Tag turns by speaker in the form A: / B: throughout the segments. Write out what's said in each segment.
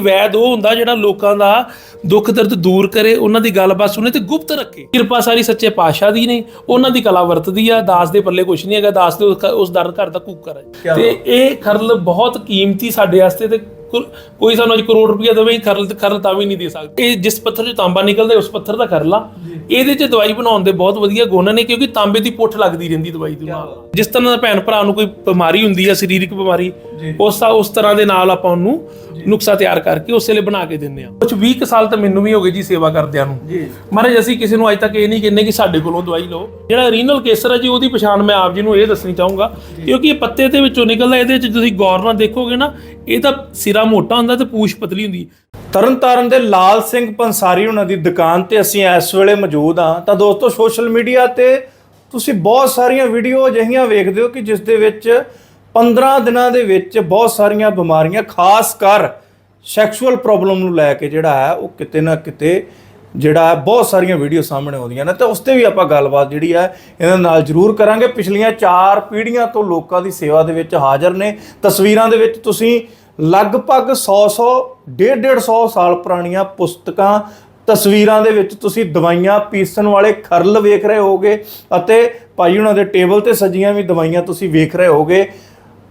A: ਵੈਦ ਉਹ ਹੁੰਦਾ ਜਿਹੜਾ ਲੋਕਾਂ ਦਾ ਦੁੱਖ ਦਰਦ ਦੂਰ ਕਰੇ ਉਹਨਾਂ ਦੀ ਗੱਲਬਾਤ ਸੁਣੇ ਤੇ ਗੁਪਤ ਰੱਖੇ। ਕਿਰਪਾ ਸਾਰੀ ਸੱਚੇ ਪਾਤਸ਼ਾਹ ਦੀ ਨੇ ਉਹਨਾਂ ਦੀ ਕਲਾ ਵਰਤਦੀ ਆ ਦਾਸ ਦੇ ਪੱਲੇ ਕੁਝ ਨਹੀਂ ਹੈਗਾ ਦਾਸ ਦੇ ਉਸ- ਦਰ ਘਰ ਦਾ ਕੂਕਰ ਹੈ। ਤੇ ਇਹ ਖਰਲ ਬਹੁਤ ਕੀਮਤੀ ਸਾਡੇ ਵਾਸਤੇ ਤੇ ਕੋਈ ਸਾਨੂੰ ਅੱਜ ਕਰੋੜ ਰੁਪਇਆ ਦੇਵੇ ਖਰਲ ਖਰਲ ਤਾਂ ਵੀ ਨਹੀਂ ਦੇ ਸਕਦਾ। ਇਹ ਜਿਸ ਪੱਥਰ 'ਚ ਤਾਂਬਾ ਨਿਕਲਦਾ ਉਸ ਪੱਥਰ ਦਾ ਖਰਲਾ। ਇਹਦੇ 'ਚ ਦਵਾਈ ਬਣਾਉਣ ਦੇ ਬਹੁਤ ਵਧੀਆ ਗੁਣ ਨੇ ਕਿਉਂਕਿ ਤਾਂਬੇ ਦੀ ਪੁੱਠ ਲੱਗਦੀ ਰਹਿੰਦੀ ਦਵਾਈ ਦੇ ਨਾਲ। ਜਿਸ ਤਰ੍ਹਾਂ ਦਾ ਭੈਣ ਭਰਾ ਨੂੰ ਕੋਈ ਬਿਮਾਰੀ ਹੁੰਦੀ ਹੈ ਸਰੀਰਕ ਬਿਮਾਰੀ ਉਸ ਉਸ ਤਰ੍ਹਾਂ ਦੇ ਨਾਲ ਆਪਾਂ ਉਹਨੂੰ ਨੁਕਸਾ ਤਿਆਰ ਕਰਕੇ ਉਸੇ ਲਈ ਬਣਾ ਕੇ ਦਿੰਦੇ ਆ ਕੁਝ 20 ਕੁ ਸਾਲ ਤਾਂ ਮੈਨੂੰ ਵੀ ਹੋ ਗਏ ਜੀ ਸੇਵਾ ਕਰਦਿਆਂ ਨੂੰ।
B: ਜੀ।
A: ਮਹਾਰਾਜ ਅਸੀਂ ਕਿਸੇ ਨੂੰ ਅੱਜ ਤੱਕ ਇਹ ਨਹੀਂ ਕਹਿੰਦੇ ਕਿ ਸਾਡੇ ਕੋਲੋਂ ਦਵਾਈ ਲਓ। ਜਿਹੜਾ ਰੀਨਲ ਕੇਸਰ ਹੈ ਜੀ ਉਹਦੀ ਪਛਾਣ ਮੈਂ ਆਪ ਜੀ ਨੂੰ ਇਹ ਦੱਸਣੀ ਚਾਹੂੰਗਾ। ਕਿਉਂਕਿ ਇਹ ਪੱਤੇ ਦੇ ਵਿੱਚੋਂ ਨਿਕਲਦਾ ਇਹਦੇ ਵਿੱਚ ਤੁਸੀਂ ਗੌਰ ਨਾਲ ਦੇਖੋਗੇ ਨਾ ਇਹ ਤਾਂ ਸਿਰਾ ਮੋਟਾ ਹੁੰਦਾ ਤੇ ਪੂਛ ਪਤਲੀ ਹੁੰਦੀ।
B: ਤਰਨਤਾਰਨ ਦੇ ਲਾਲ ਸਿੰਘ ਪੰਸਾਰੀ ਉਹਨਾਂ ਦੀ ਦੁਕਾਨ ਤੇ ਅਸੀਂ ਇਸ ਵੇਲੇ ਮੌਜੂਦ ਹਾਂ। ਤਾਂ ਦੋਸਤੋ ਸੋਸ਼ਲ ਮੀਡੀਆ ਤੇ ਤੁਸੀਂ ਬਹੁਤ ਸਾਰੀਆਂ ਵੀਡੀਓ ਅਜਿਹੀਆਂ ਵੇਖਦੇ ਹੋ ਕਿ ਜਿਸ ਦੇ ਵਿੱਚ 15 ਦਿਨਾਂ ਦੇ ਵਿੱਚ ਬਹੁਤ ਸਾਰੀਆਂ ਬਿਮਾਰੀਆਂ, ਖਾਸ ਕਰ ਸੈਕਸ਼ੂਅਲ ਪ੍ਰੋਬਲਮ ਨੂੰ ਲੈ ਕੇ ਜਿਹੜਾ ਹੈ, ਉਹ ਕਿਤੇ ਨਾ ਕਿਤੇ ਜਿਹੜਾ ਹੈ, ਬਹੁਤ ਸਾਰੀਆਂ ਵੀਡੀਓ ਸਾਹਮਣੇ ਆਉਂਦੀਆਂ ਨੇ। ਤੇ ਉਸ ਤੇ ਵੀ ਆਪਾਂ ਗੱਲਬਾਤ ਜਿਹੜੀ ਹੈ, ਇਹਨਾਂ ਨਾਲ ਜ਼ਰੂਰ ਕਰਾਂਗੇ। ਪਿਛਲੀਆਂ 4 ਪੀੜ੍ਹੀਆਂ ਤੋਂ ਲੋਕਾਂ ਦੀ ਸੇਵਾ ਦੇ ਵਿੱਚ ਹਾਜ਼ਰ ਨੇ। ਤਸਵੀਰਾਂ ਦੇ ਵਿੱਚ ਤੁਸੀਂ ਲਗਭਗ 100 100 150 150 ਸਾਲ ਪੁਰਾਣੀਆਂ ਪੁਸਤਕਾਂ, ਤਸਵੀਰਾਂ ਦੇ ਵਿੱਚ ਤੁਸੀਂ ਦਵਾਈਆਂ ਪੀਸਣ ਵਾਲੇ ਖਰਲ ਵੇਖ ਰਹੇ ਹੋਗੇ ਅਤੇ ਭਾਈ ਉਹਨਾਂ ਦੇ ਟੇਬਲ ਤੇ ਸਜੀਆਂ ਵੀ ਦਵਾਈਆਂ ਤੁਸੀਂ ਵੇਖ ਰਹੇ ਹੋਗੇ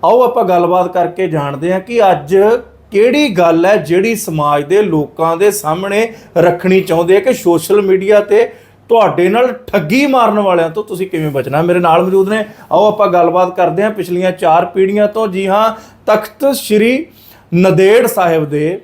B: ਆਓ ਆਪਾਂ ਗੱਲਬਾਤ ਕਰਕੇ ਜਾਣਦੇ ਹਾਂ ਕਿ ਅੱਜ ਕਿਹੜੀ ਗੱਲ ਹੈ ਜਿਹੜੀ ਸਮਾਜ ਦੇ ਲੋਕਾਂ ਦੇ ਸਾਹਮਣੇ ਰੱਖਣੀ ਚਾਹੁੰਦੇ ਆ ਕਿ ਸੋਸ਼ਲ ਮੀਡੀਆ ਤੇ ਤੁਹਾਡੇ ਨਾਲ ਠੱਗੀ ਮਾਰਨ ਵਾਲਿਆਂ ਤੋਂ ਤੁਸੀਂ ਕਿਵੇਂ ਬਚਣਾ? ਮੇਰੇ ਨਾਲ ਮੌਜੂਦ ਨੇ। ਆਓ ਆਪਾਂ ਗੱਲਬਾਤ ਕਰਦੇ ਹਾਂ ਪਿਛਲੀਆਂ ਚਾਰ ਪੀੜ੍ਹੀਆਂ ਤੋਂ। ਜੀ ਹਾਂ, ਤਖਤ ਸ੍ਰੀ ਨਦੇੜ ਸਾਹਿਬ ਦੇ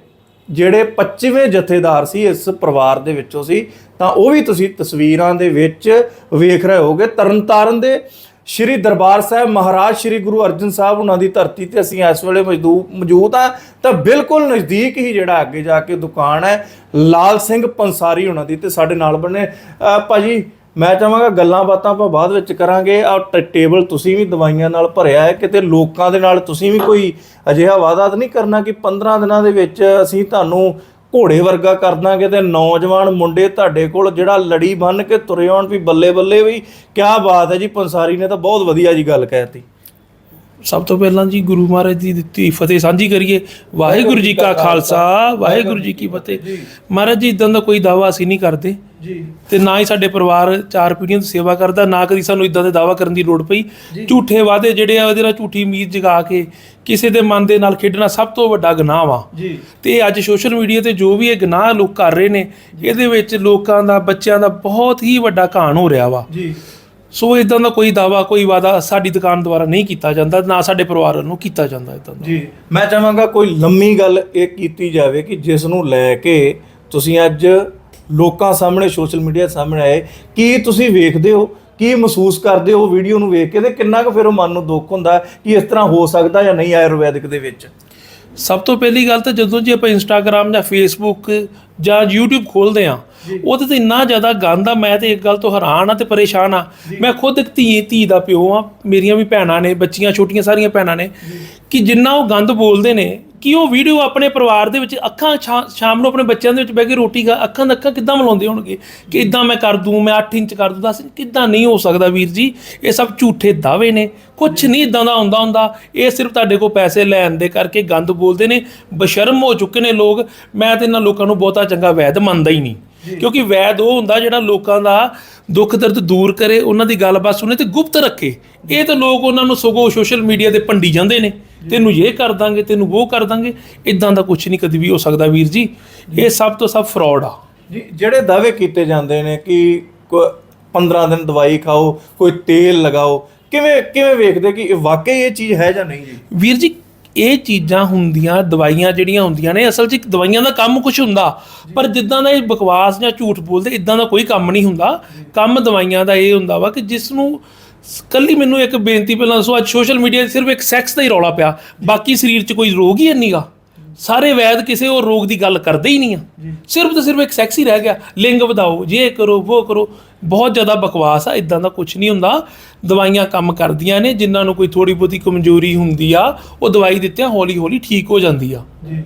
B: ਜਿਹੜੇ 25ਵੇਂ ਜਥੇਦਾਰ ਸੀ, ਇਸ ਪਰਿਵਾਰ ਦੇ ਵਿੱਚੋਂ ਸੀ। ਤਾਂ ਉਹ ਵੀ ਤੁਸੀਂ ਤਸਵੀਰਾਂ ਦੇ ਵਿੱਚ ਵੇਖ ਰਹੇ ਹੋਗੇ ਤਰਨਤਾਰਨ ਦੇ ਸ਼੍ਰੀ ਦਰਬਾਰ ਸਾਹਿਬ, ਮਹਾਰਾਜ ਸ਼੍ਰੀ ਗੁਰੂ ਅਰਜਨ ਸਾਹਿਬ ਉਹਨਾਂ ਦੀ ਧਰਤੀ ਤੇ ਅਸੀਂ ਇਸ ਵੇਲੇ ਮੌਜੂ- ਮੌਜੂਦ ਆ ਤਾਂ ਬਿਲਕੁਲ ਨਜ਼ਦੀਕ ਹੀ ਜਿਹੜਾ ਅੱਗੇ ਜਾ ਕੇ ਦੁਕਾਨ ਹੈ, ਲਾਲ ਸਿੰਘ ਪੰਸਾਰੀ ਉਹਨਾਂ ਦੀ ਤੇ ਸਾਡੇ ਨਾਲ ਬਣੇ ਅਹ ਭਾਜੀ, ਮੈਂ ਚਾਹਾਂਗਾ ਗੱਲਾਂ ਬਾਤਾਂ ਆਪਾਂ ਬਾਅਦ ਵਿੱਚ ਕਰਾਂਗੇ। ਆ ਟੇਬਲ ਤੁਸੀਂ ਵੀ ਦਵਾਈਆਂ ਨਾਲ ਭਰਿਆ ਹੈ, ਕਿਤੇ ਲੋਕਾਂ ਦੇ ਨਾਲ ਤੁਸੀਂ ਵੀ ਕੋਈ ਅਜਿਹਾ ਵਾਅਦਾ ਤਾਂ ਨਹੀਂ ਕਰਨਾ ਕਿ 15 ਦਿਨਾਂ ਦੇ ਵਿੱਚ ਅਸੀਂ ਤੁਹਾਨੂੰ ਘੋੜੇ ਵਰਗਾ ਕਰ ਦਾਂਗੇ ਤੇ ਨੌਜਵਾਨ ਮੁੰਡੇ ਤੁਹਾਡੇ ਕੋਲ ਜਿਹੜਾ ਲੜੀ ਬੰਨ ਕੇ ਤੁਰੇ ਆਉਣ ਵੀ ਬੱਲੇ ਬੱਲੇ ਵੀ ਕਿਆ ਬਾਤ ਹੈ ਜੀ ਪੰਸਾਰੀ ਨੇ ਤਾਂ ਬਹੁਤ ਵਧੀਆ ਜੀ ਗੱਲ ਕਹਿਤੀ
A: ਸਭ ਤੋਂ ਪਹਿਲਾਂ ਜੀ ਗੁਰੂ ਮਹਾਰਾਜ ਦੀ ਦਿੱਤੀ ਫਤਿਹ ਸਾਂਝੀ ਕਰੀਏ। ਵਾਹਿਗੁਰੂ ਜੀ ਕਾ ਖਾਲਸਾ ਵਾਹਿਗੁਰੂ ਜੀ ਕੀ ਫਤਿਹ। ਮਹਾਰਾਜ ਜੀ ਇਦਾਂ ਦਾ ਕੋਈ ਦਾਵਾ ਅਸੀਂ ਨਹੀਂ ਕਰਦੇ।
B: ਜੀ।
A: ਤੇ ਨਾ ਹੀ ਸਾਡੇ ਪਰਿਵਾਰ ਚਾਰ ਪੀੜ੍ਹੀਆਂ ਤੋਂ ਸੇਵਾ ਕਰਦਾ ਨਾ ਕਦੀ ਸਾਨੂੰ ਇਦਾਂ ਦੇ ਦਾਵਾ ਕਰਨ ਦੀ ਲੋੜ ਪਈ। ਝੂਠੇ ਵਾਅਦੇ ਜਿਹੜੇ ਆ ਉਹਦੇ ਨਾਲ ਝੂਠੀ ਉਮੀਦ ਜਗਾ ਕੇ ਕਿਸੇ ਦੇ ਮਨ ਦੇ ਨਾਲ ਖੇਡਣਾ ਸਭ ਤੋਂ ਵੱਡਾ ਗੁਨਾਹ ਵਾ।
B: ਜੀ।
A: ਤੇ ਅੱਜ ਸੋਸ਼ਲ ਮੀਡੀਆ ਤੇ ਜੋ ਵੀ ਇਹ ਗੁਨਾਹ ਲੋਕ ਕਰ ਰਹੇ ਨੇ ਇਹਦੇ ਵਿੱਚ ਲੋਕਾਂ ਦਾ ਬੱਚਿਆਂ ਦਾ ਬਹੁਤ ਹੀ ਵੱਡਾ ਘਾਣ ਹੋ ਰਿਹਾ ਵਾ।
B: ਜੀ।
A: ਸੋ ਇਦਾਂ ਦਾ ਕੋਈ ਦਾਵਾ ਕੋਈ ਵਾਦਾ ਸਾਡੀ ਦੁਕਾਨ ਦੁਆਰਾ ਨਹੀਂ ਕੀਤਾ ਜਾਂਦਾ ਨਾ ਸਾਡੇ ਪਰਿਵਾਰ ਵੱਲੋਂ ਕੀਤਾ ਜਾਂਦਾ ਇਦਾਂ ਦਾ।
B: ਜੀ। ਮੈਂ ਚਾਹਾਂਗਾ ਕੋਈ ਲੰਮੀ ਗੱਲ ਇਹ ਕੀਤੀ ਜਾਵੇ ਕਿ ਜਿਸ ਨੂੰ ਲੈ ਕੇ ਤੁਸੀਂ ਅੱਜ ਲੋਕਾਂ ਸਾਹਮਣੇ ਸੋਸ਼ਲ ਮੀਡੀਆ ਸਾਹਮਣੇ ਆਏ ਕੀ ਤੁਸੀਂ ਵੇਖਦੇ ਹੋ? ਕੀ ਮਹਿਸੂਸ ਕਰਦੇ ਹੋ ਵੀਡੀਓ ਨੂੰ ਵੇਖ ਕੇ ਤੇ ਕਿੰਨਾ ਕੁ ਫਿਰ ਉਹ ਮਨ ਨੂੰ ਦੁੱਖ ਹੁੰਦਾ ਕਿ ਇਸ ਤਰ੍ਹਾਂ ਹੋ ਸਕਦਾ ਜਾਂ ਨਹੀਂ ਆਯੁਰਵੈਦਿਕ ਦੇ ਵਿੱਚ?
A: ਸਭ ਤੋਂ ਪਹਿਲੀ ਗੱਲ ਤਾਂ ਜਦੋਂ ਜੀ ਆਪਾਂ ਇੰਸਟਾਗ੍ਰam ਜਾਂ ਫੇਸਬੁੱਕ ਜਾਂ YouTube ਖੋਲਦੇ ਆ ਉਹਦੇ ਤੇ ਇੰਨਾ ਜ਼ਿਆਦਾ ਗੰਦ ਆ ਮੈਂ ਤੇ ਇੱਕ ਗੱਲ ਤੋਂ ਹੈਰਾਨ ਆ ਤੇ ਪਰੇਸ਼ਾਨ ਆ। ਮੈਂ ਖੁਦ ਇੱਕ ਧੀ ਧੀ ਦਾ ਪਿਓ ਆ ਮੇਰੀਆਂ ਵੀ ਭੈਣਾਂ ਨੇ ਬੱਚੀਆਂ ਛੋਟੀਆਂ ਸਾਰੀਆਂ ਭੈਣਾਂ ਨੇ ਕਿ ਜਿੰਨਾ ਉਹ ਗੰਦ ਬੋਲਦੇ ਨੇ ਕਿ ਉਹ ਵੀਡੀਓ ਆਪਣੇ ਪਰਿਵਾਰ ਦੇ ਵਿੱਚ ਅੱਖਾਂ ਛਾ- ਸ਼ਾਮ ਨੂੰ ਆਪਣੇ ਬੱਚਿਆਂ ਦੇ ਵਿੱਚ ਬਹਿ ਕੇ ਰੋਟੀ ਖਾ ਅੱਖਾਂ ਨਾਲ ਅੱਖਾਂ ਕਿੱਦਾਂ ਮਿਲਾਉਂਦੇ ਹੋਣਗੇ? ਕਿ ਇਦਾਂ ਮੈਂ ਕਰ ਦੂੰ ਮੈਂ 8 ਇੰਚ ਕਰ ਦੂੰ ਦੱਸ ਕਿੱਦਾਂ ਨਹੀਂ ਹੋ ਸਕਦਾ ਵੀਰ ਜੀ? ਇਹ ਸਭ ਝੂਠੇ ਦਾਅਵੇ ਨੇ। ਕੁਝ ਨਹੀਂ ਇਦਾਂ ਦਾ ਹੁੰਦਾ ਹੁੰਦਾ। ਇਹ ਸਿਰਫ ਤੁਹਾਡੇ ਕੋਲ ਪੈਸੇ ਲੈਣ ਦੇ ਕਰਕੇ ਗੰਦ ਬੋਲਦੇ ਨੇ। ਬਸ਼ਰਮ ਹੋ ਚੁੱਕੇ ਨੇ ਲੋਕ। ਮੈਂ ਤੇ ਇਹਨਾਂ ਲੋਕਾਂ ਨੂੰ ਬਹੁਤਾ ਚੰਗਾ ਵੈਦ ਮੰਨਦਾ ਹੀ ਨਹੀਂ। ਕਿਉਂਕਿ ਵੈਦ ਉਹ ਹੁੰਦਾ ਜਿਹੜਾ ਲੋਕਾਂ ਦਾ ਦੁੱਖ ਦਰਦ ਦੂਰ ਕਰੇ ਉਹਨਾਂ ਦੀ ਗੱਲਬਾਤ ਸੁਣੇ ਤੇ ਗੁਪਤ ਰੱਖੇ। ਇਹ ਤਾਂ ਲੋਕ ਉਹਨਾਂ ਨੂੰ ਸਗੋਂ ਸੋਸ਼ਲ ਮੀਡੀਆ ਤੇ ਭੰਡੀ ਜਾਂਦੇ ਨੇ। ਤੈਨੂੰ ਇਹ ਕਰ ਦਾਂਗੇ ਤੈਨੂੰ ਉਹ ਕਰ ਦਾਂਗੇ ਇਦਾਂ ਦਾ ਕੁਝ ਨਹੀਂ ਕਦੀ ਵੀ ਹੋ ਸਕਦਾ ਵੀਰ ਜੀ। ਇਹ ਸਭ ਤੋਂ ਸਭ ਫਰਾਡ ਆ।
B: ਜੀ ਜਿਹੜੇ ਦਾਅਵੇ ਕੀਤੇ ਜਾਂਦੇ ਨੇ ਕਿ ਕੋ- 15 ਦਿਨ ਦਵਾਈ ਖਾਓ ਕੋਈ ਤੇਲ ਲਗਾਓ ਕਿਵੇਂ ਕਿਵੇਂ ਵੇਖਦੇ ਕਿ ਇਹ ਵਾਕਈ ਇਹ ਚੀਜ਼ ਹੈ ਜਾਂ ਨਹੀਂ ਜੀ?
A: ਵੀਰ ਜੀ ਇਹ ਚੀਜ਼ਾਂ ਹੁੰਦੀਆਂ ਦਵਾਈਆਂ ਜਿਹੜੀਆਂ ਹੁੰਦੀਆਂ ਨੇ ਅਸਲ 'ਚ ਦਵਾਈਆਂ ਦਾ ਕੰਮ ਕੁਝ ਹੁੰਦਾ। ਪਰ ਜਿੱਦਾਂ ਦਾ ਇਹ ਬਕਵਾਸ ਜਾਂ ਝੂਠ ਬੋਲਦੇ ਇਦਾਂ ਦਾ ਕੋਈ ਕੰਮ ਨਹੀਂ ਹੁੰਦਾ। ਕੰਮ ਦਵਾਈਆਂ ਦਾ ਇਹ ਹੁੰਦਾ ਵਾ ਕਿ ਜਿਸ ਨੂੰ ਕੱਲੀ ਮੈਨੂੰ ਇੱਕ ਬੇਨਤੀ ਪਹਿਲਾਂ ਦੱਸੋ ਅੱਜ ਸੋਸ਼ਲ ਮੀਡੀਆ 'ਤੇ ਸਿਰਫ ਇੱਕ ਸੈਕਸ ਦਾ ਹੀ ਰੌਲਾ ਪਿਆ। ਬਾਕੀ ਸਰੀਰ 'ਚ ਕੋਈ ਰੋਗ ਹੀ ਨਹੀਂਗਾ ਸਾਰੇ ਵੈਦ ਕਿਸੇ ਹੋਰ ਰੋਗ ਦੀ ਗੱਲ ਕਰਦੇ ਹੀ ਨਹੀਂ ਆ। ਸਿਰਫ ਤੇ ਸਿਰਫ ਇੱਕ ਸੈਕਸ ਹੀ ਰਹਿ ਗਿਆ। ਲਿੰਗ ਵਧਾਓ ਜੇ ਕਰੋ ਉਹ ਕਰੋ ਬਹੁਤ ਜ਼ਿਆਦਾ ਬਕਵਾਸ ਆ ਇਦਾਂ ਦਾ ਕੁਝ ਨਹੀਂ ਹੁੰਦਾ। ਦਵਾਈਆਂ ਕੰਮ ਕਰਦੀਆਂ ਨੇ ਜਿਨ੍ਹਾਂ ਨੂੰ ਕੋਈ ਥੋੜੀ ਬਹੁਤੀ ਕਮਜ਼ੋਰੀ ਹੁੰਦੀ ਆ ਉਹ ਦਵਾਈ ਦਿੱਤਿਆਂ ਹੌਲੀ ਹੌਲੀ ਠੀਕ ਹੋ ਜਾਂਦੀ ਆ।
B: ਜੀ।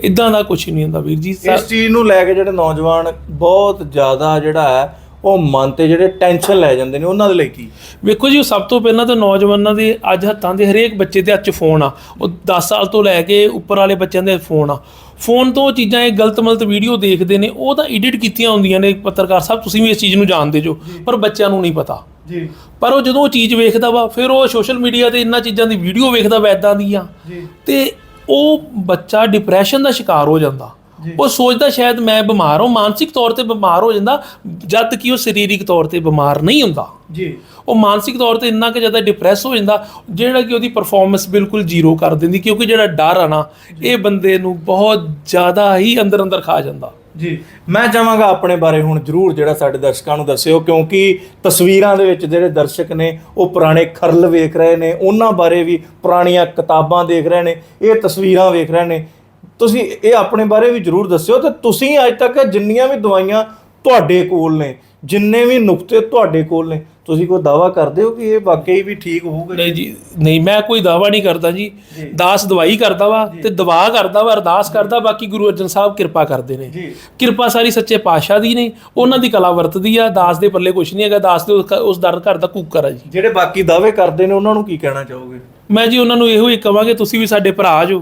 A: ਇਦਾਂ ਦਾ ਕੁਝ ਨਹੀਂ ਹੁੰਦਾ ਵੀਰ ਜੀ। ਸਾ-
B: ਇਸ ਚੀਜ਼ ਨੂੰ ਲੈ ਕੇ ਜਿਹੜੇ ਨੌਜਵਾਨ ਬਹੁਤ ਜ਼ਿਆਦਾ ਜਿਹੜਾ ਹੈ ਉਹ ਮਨ ਤੇ ਜਿਹੜੇ ਟੈਨਸ਼ਨ ਲੈ ਜਾਂਦੇ ਨੇ ਉਹਨਾਂ ਦੇ ਲਈ ਕੀ?
A: ਵੇਖੋ ਜੀ ਸਭ ਤੋਂ ਪਹਿਲਾਂ ਤਾਂ ਨੌਜਵਾਨਾਂ ਦੇ ਅੱਜ ਹੱਥਾਂ ਦੇ ਹਰੇਕ ਬੱਚੇ ਦੇ ਹੱਥ 'ਚ ਫੋਨ ਆ। ਉਹ 10 ਸਾਲ ਤੋਂ ਲੈ ਕੇ ਉੱਪਰ ਵਾਲੇ ਬੱਚਿਆਂ ਦੇ ਫੋਨ ਆ। ਫੋਨ ਤੋਂ ਉਹ ਚੀਜ਼ਾਂ ਇਹ ਗਲਤ ਮਲਤ ਵੀਡੀਓ ਦੇਖਦੇ ਨੇ ਉਹ ਤਾਂ ਐਡਿਟ ਕੀਤੀਆਂ ਹੁੰਦੀਆਂ ਨੇ ਪੱਤਰਕਾਰ ਸਾਹਿਬ ਤੁਸੀਂ ਵੀ ਇਸ ਚੀਜ਼ ਨੂੰ ਜਾਣਦੇ ਜੋ ਪਰ ਬੱਚਿਆਂ ਨੂੰ ਨਹੀਂ ਪਤਾ।
B: ਜੀ।
A: ਪਰ ਉਹ ਜਦੋਂ ਉਹ ਚੀਜ਼ ਵੇਖਦਾ ਵਾ ਫਿਰ ਉਹ ਸੋਸ਼ਲ ਮੀਡੀਆ ਤੇ ਇੰਨਾ ਚੀਜ਼ਾਂ ਦੀ ਵੀਡੀਓ ਵੇਖਦਾ ਵਾ ਇਦਾਂ ਦੀਆਂ।
B: ਜੀ।
A: ਤੇ ਉਹ ਬੱਚਾ ਡਿਪਰੈਸ਼ਨ ਦਾ ਸ਼ਿਕਾਰ ਹੋ ਜਾਂਦਾ। ਉਹ ਸੋਚਦਾ ਸ਼ਾਇਦ ਮੈਂ ਬਿਮਾਰ ਹਾਂ ਮਾਨਸਿਕ ਤੌਰ ਤੇ ਬਿਮਾਰ ਹੋ ਜਾਂਦਾ ਜਦ ਕਿ ਉਹ ਸਰੀਰਕ ਤੌਰ ਤੇ ਬਿਮਾਰ ਨਹੀਂ ਹੁੰਦਾ।
B: ਜੀ।
A: ਉਹ ਮਾਨਸਿਕ ਤੌਰ ਤੇ ਇੰਨਾ ਕਿ ਜ਼ਿਆਦਾ ਡਿਪਰੈਸ ਹੋ ਜਾਂਦਾ ਜਿਹੜਾ ਕਿ ਉਹਦੀ ਪਰਫਾਰਮੈਂਸ ਬਿਲਕੁਲ ਜ਼ੀਰੋ ਕਰ ਦਿੰਦੀ ਕਿਉਂਕਿ ਜਿਹੜਾ ਡਰ ਆ ਨਾ ਇਹ ਬੰਦੇ ਨੂੰ ਬਹੁਤ ਜ਼ਿਆਦਾ ਹੀ ਅੰਦਰ ਅੰਦਰ ਖਾ ਜਾਂਦਾ।
B: ਜੀ। ਮੈਂ ਚਾਹਾਂਗਾ ਆਪਣੇ ਬਾਰੇ ਹੁਣ ਜਰੂਰ ਜਿਹੜਾ ਸਾਡੇ ਦਰਸ਼ਕਾਂ ਨੂੰ ਦੱਸਿਓ ਕਿਉਂਕਿ ਤਸਵੀਰਾਂ ਦੇ ਵਿੱਚ ਜਿਹੜੇ ਦਰਸ਼ਕ ਨੇ ਉਹ ਪੁਰਾਣੇ ਖਰਲ ਵੇਖ ਰਹੇ ਨੇ ਉਹਨਾਂ ਬਾਰੇ ਵੀ ਪੁਰਾਣੀਆਂ ਕਿਤਾਬਾਂ ਦੇਖ ਰਹੇ ਨੇ ਇਹ ਤਸਵੀਰਾਂ ਵੇਖ ਰਹੇ ਨੇ। ਤੁਸੀਂ ਇਹ ਆਪਣੇ ਬਾਰੇ ਵੀ ਜਰੂਰ ਦੱਸਿਓ ਤੇ ਤੁਸੀਂ ਅੱਜ ਤੱਕ ਜਿੰਨੀਆਂ ਵੀ ਦਵਾਈਆਂ ਤੁਹਾਡੇ ਕੋਲ ਨੇ ਜਿੰਨੇ ਵੀ ਨੁਕਤੇ ਤੁਹਾਡੇ ਕੋਲ ਨੇ ਤੁਸੀਂ ਕੋਈ ਦਾਵਾ ਕਰਦੇ ਹੋ ਕਿ ਇਹ ਵਾਕਈ ਵੀ ਠੀਕ ਹੋਊਗਾ?
A: ਨਹੀਂ ਜੀ ਨਹੀਂ ਮੈਂ ਕੋਈ ਦਾਵਾ ਨਹੀਂ ਕਰਦਾ ਜੀ। ਦਾਸ ਦਵਾਈ ਕਰਦਾ ਵਾ ਤੇ ਦਵਾ ਕਰਦਾ ਵਾ ਅਰਦਾਸ ਕਰਦਾ ਬਾਕੀ ਗੁਰੂ ਅਰਜਨ ਸਾਹਿਬ ਕਿਰਪਾ ਕਰਦੇ ਨੇ। ਕਿਰਪਾ ਸਾਰੀ ਸੱਚੇ ਪਾਤਸ਼ਾਹ ਦੀ ਨੇ ਉਹਨਾਂ ਦੀ ਕਲਾ ਵਰਤਦੀ ਆ ਦਾਸ ਦੇ ਪੱਲੇ ਕੁਝ ਨਹੀਂ ਹੈਗਾ ਦਾਸ ਦੇ ਉਸ- ਦਰ ਘਰ ਦਾ ਕੂਕਰ ਆ ਜੀ।
B: ਜਿਹੜੇ ਬਾਕੀ ਦਾਅਵੇ ਕਰਦੇ ਨੇ ਉਹਨਾਂ ਨੂੰ ਕੀ ਕਹਿਣਾ ਚਾਹੋਗੇ?
A: ਮੈਂ ਜੀ ਉਹਨਾਂ ਨੂੰ ਇਹੋ ਹੀ ਕਵਾਂਗੇ ਤੁਸੀਂ ਵੀ ਸਾਡੇ ਭਰਾ ਜੀ।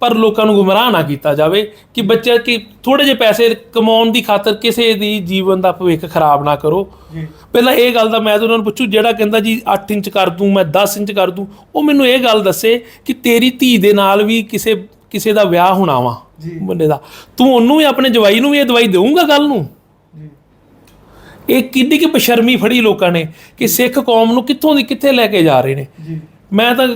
A: ਪਰ ਲੋਕਾਂ ਨੂੰ ਗੁੰਮਰਾਹ ਨਾ ਕੀਤਾ ਜਾਵੇ ਕਿ ਬੱਚਾ ਕਿ ਥੋੜੇ ਜਿਹੇ ਪੈਸੇ ਕਮਾਉਣ ਦੀ ਖਾਤਰ ਕਿਸੇ ਦੀ ਜੀਵਨ ਦਾ ਭਵਿੱਖ ਖਰਾਬ ਨਾ ਕਰੋ। ਪਹਿਲਾਂ ਇਹ ਗੱਲ ਦਾ ਮੈਂ ਤਾਂ ਉਹਨਾਂ ਨੂੰ ਪੁੱਛੂ ਜਿਹੜਾ ਕਹਿੰਦਾ ਜੀ 8 ਇੰਚ ਕਰ ਦੂੰ ਮੈਂ 10 ਇੰਚ ਕਰ ਦੂੰ ਉਹ ਮੈਨੂੰ ਇਹ ਗੱਲ ਦੱਸੇ ਕਿ ਤੇਰੀ ਧੀ ਦੇ ਨਾਲ ਵੀ ਕਿਸੇ ਕਿਸੇ ਦਾ ਵਿਆਹ ਹੋਣਾ ਵਾ। ਮੁੰਡੇ ਦਾ। ਤੂੰ ਉਹਨੂੰ ਵੀ ਆਪਣੇ ਜਵਾਈ ਨੂੰ ਵੀ ਇਹ ਦਵਾਈ ਦੇਊਂਗਾ ਕੱਲ ਨੂੰ? ਇਹ ਕਿੱਡੀ ਕਿ ਬਸ਼ਰਮੀ ਫੜੀ ਲੋਕਾਂ ਨੇ ਕਿ ਸਿੱਖ ਕੌਮ ਨੂੰ ਕਿੱਥੋਂ ਦੀ ਕਿੱਥੇ ਲੈ ਕੇ ਜਾ ਰਹੇ ਨੇ। ਮੈਂ ਤਾਂ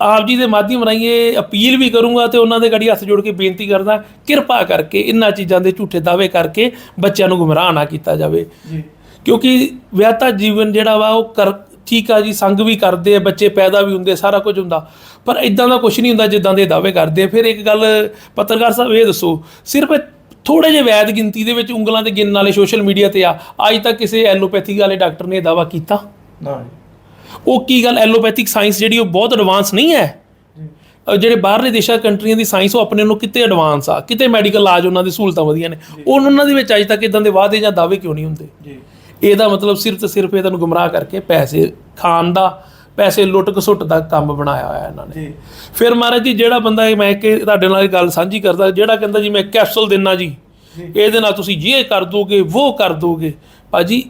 A: ਆਪ ਜੀ ਦੇ ਮਾਧਿਅਮ ਰਾਹੀਂ ਇਹ ਅਪੀਲ ਵੀ ਕਰੂੰਗਾ ਤੇ ਉਹਨਾਂ ਦੇ ਗੜੀ ਹੱਥ ਜੋੜ ਕੇ ਬੇਨਤੀ ਕਰਦਾ ਕਿਰਪਾ ਕਰਕੇ ਇਹਨਾਂ ਚੀਜ਼ਾਂ ਦੇ ਝੂਠੇ ਦਾਅਵੇ ਕਰਕੇ ਬੱਚਿਆਂ ਨੂੰ ਗੁੰਮਰਾਹ ਨਾ ਕੀਤਾ ਜਾਵੇ।
B: ਜੀ।
A: ਕਿਉਂਕਿ ਵਿਆਹਤਾ ਜੀਵਨ ਜਿਹੜਾ ਵਾ ਉਹ ਕਰ ਠੀਕ ਆ ਜੀ ਸੰਗ ਵੀ ਕਰਦੇ ਆ ਬੱਚੇ ਪੈਦਾ ਵੀ ਹੁੰਦੇ ਸਾਰਾ ਕੁਝ ਹੁੰਦਾ। ਪਰ ਇਦਾਂ ਦਾ ਕੁਝ ਨਹੀਂ ਹੁੰਦਾ ਜਿੱਦਾਂ ਦੇ ਦਾਅਵੇ ਕਰਦੇ ਆ। ਫਿਰ ਇੱਕ ਗੱਲ ਪੱਤਰਕਾਰ ਸਾਹਿਬ ਇਹ ਦੱਸੋ ਸਿਰਫ ਥੋੜੇ ਜਿਹੇ ਵੈਦ ਗਿਣਤੀ ਦੇ ਵਿੱਚ ਉਂਗਲਾਂ ਤੇ ਗਿਣਨ ਵਾਲੇ ਸੋਸ਼ਲ ਮੀਡੀਆ ਤੇ ਆ ਅੱਜ ਤੱਕ ਕਿਸੇ ਐਲੋਪੈਥੀ ਵਾਲੇ ਡਾਕਟਰ ਨੇ ਇਹ ਦਾਅਵਾ ਕੀਤਾ?
B: ਨਾ
A: ਉਹ ਕੀ ਗੱਲ ਐਲੋਪੈਥਿਕ ਸਾਇੰਸ ਜਿਹੜੀ ਉਹ ਬਹੁਤ ਐਡਵਾਂਸ ਨਹੀਂ ਹੈ? ਜਿਹੜੇ ਬਾਹਰਲੇ ਦੇਸ਼ਾਂ ਕੰਟਰੀਆਂ ਦੀ ਸਾਇੰਸ ਉਹ ਆਪਣੇ ਨੂੰ ਕਿਤੇ ਐਡਵਾਂਸ ਆ ਕਿਤੇ ਮੈਡੀਕਲ ਇਲਾਜ ਉਹਨਾਂ ਦੀ ਸਹੂਲਤਾਂ ਵਧੀਆ ਨੇ। ਉਹ ਉਹਨਾਂ ਦੇ ਵਿੱਚ ਅਜੇ ਤੱਕ ਇਦਾਂ ਦੇ ਵਾਅਦੇ ਜਾਂ ਦਾਅਵੇ ਕਿਉਂ ਨਹੀਂ ਹੁੰਦੇ?
B: ਜੀ।
A: ਇਹਦਾ ਮਤਲਬ ਸਿਰਫ ਤੇ ਸਿਰਫ ਇਹਨਾਂ ਨੂੰ ਗੁੰਮਰਾਹ ਕਰਕੇ ਪੈਸੇ ਖਾਣ ਦਾ ਪੈਸੇ ਲੁੱਟ ਘਸੁੱਟ ਦਾ ਕੰਮ ਬਣਾਇਆ ਹੋਇਆ ਇਹਨਾਂ ਨੇ।
B: ਜੀ।
A: ਫਿਰ ਮਹਾਰਾਜ ਜੀ ਜਿਹੜਾ ਬੰਦਾ ਇਹ ਮੈਂ ਕਿ ਤੁਹਾਡੇ ਨਾਲ ਇਹ ਗੱਲ ਸਾਂਝੀ ਕਰਦਾ ਜਿਹੜਾ ਕਹਿੰਦਾ ਜੀ ਮੈਂ ਕੈਪਸੂਲ ਦਿੰਨਾ ਜੀ ਇਹਦੇ ਨਾਲ ਤੁਸੀਂ ਇਹ ਕਰ ਦੋਗੇ ਉਹ ਕਰ ਦੋਗੇ। ਭਾਜੀ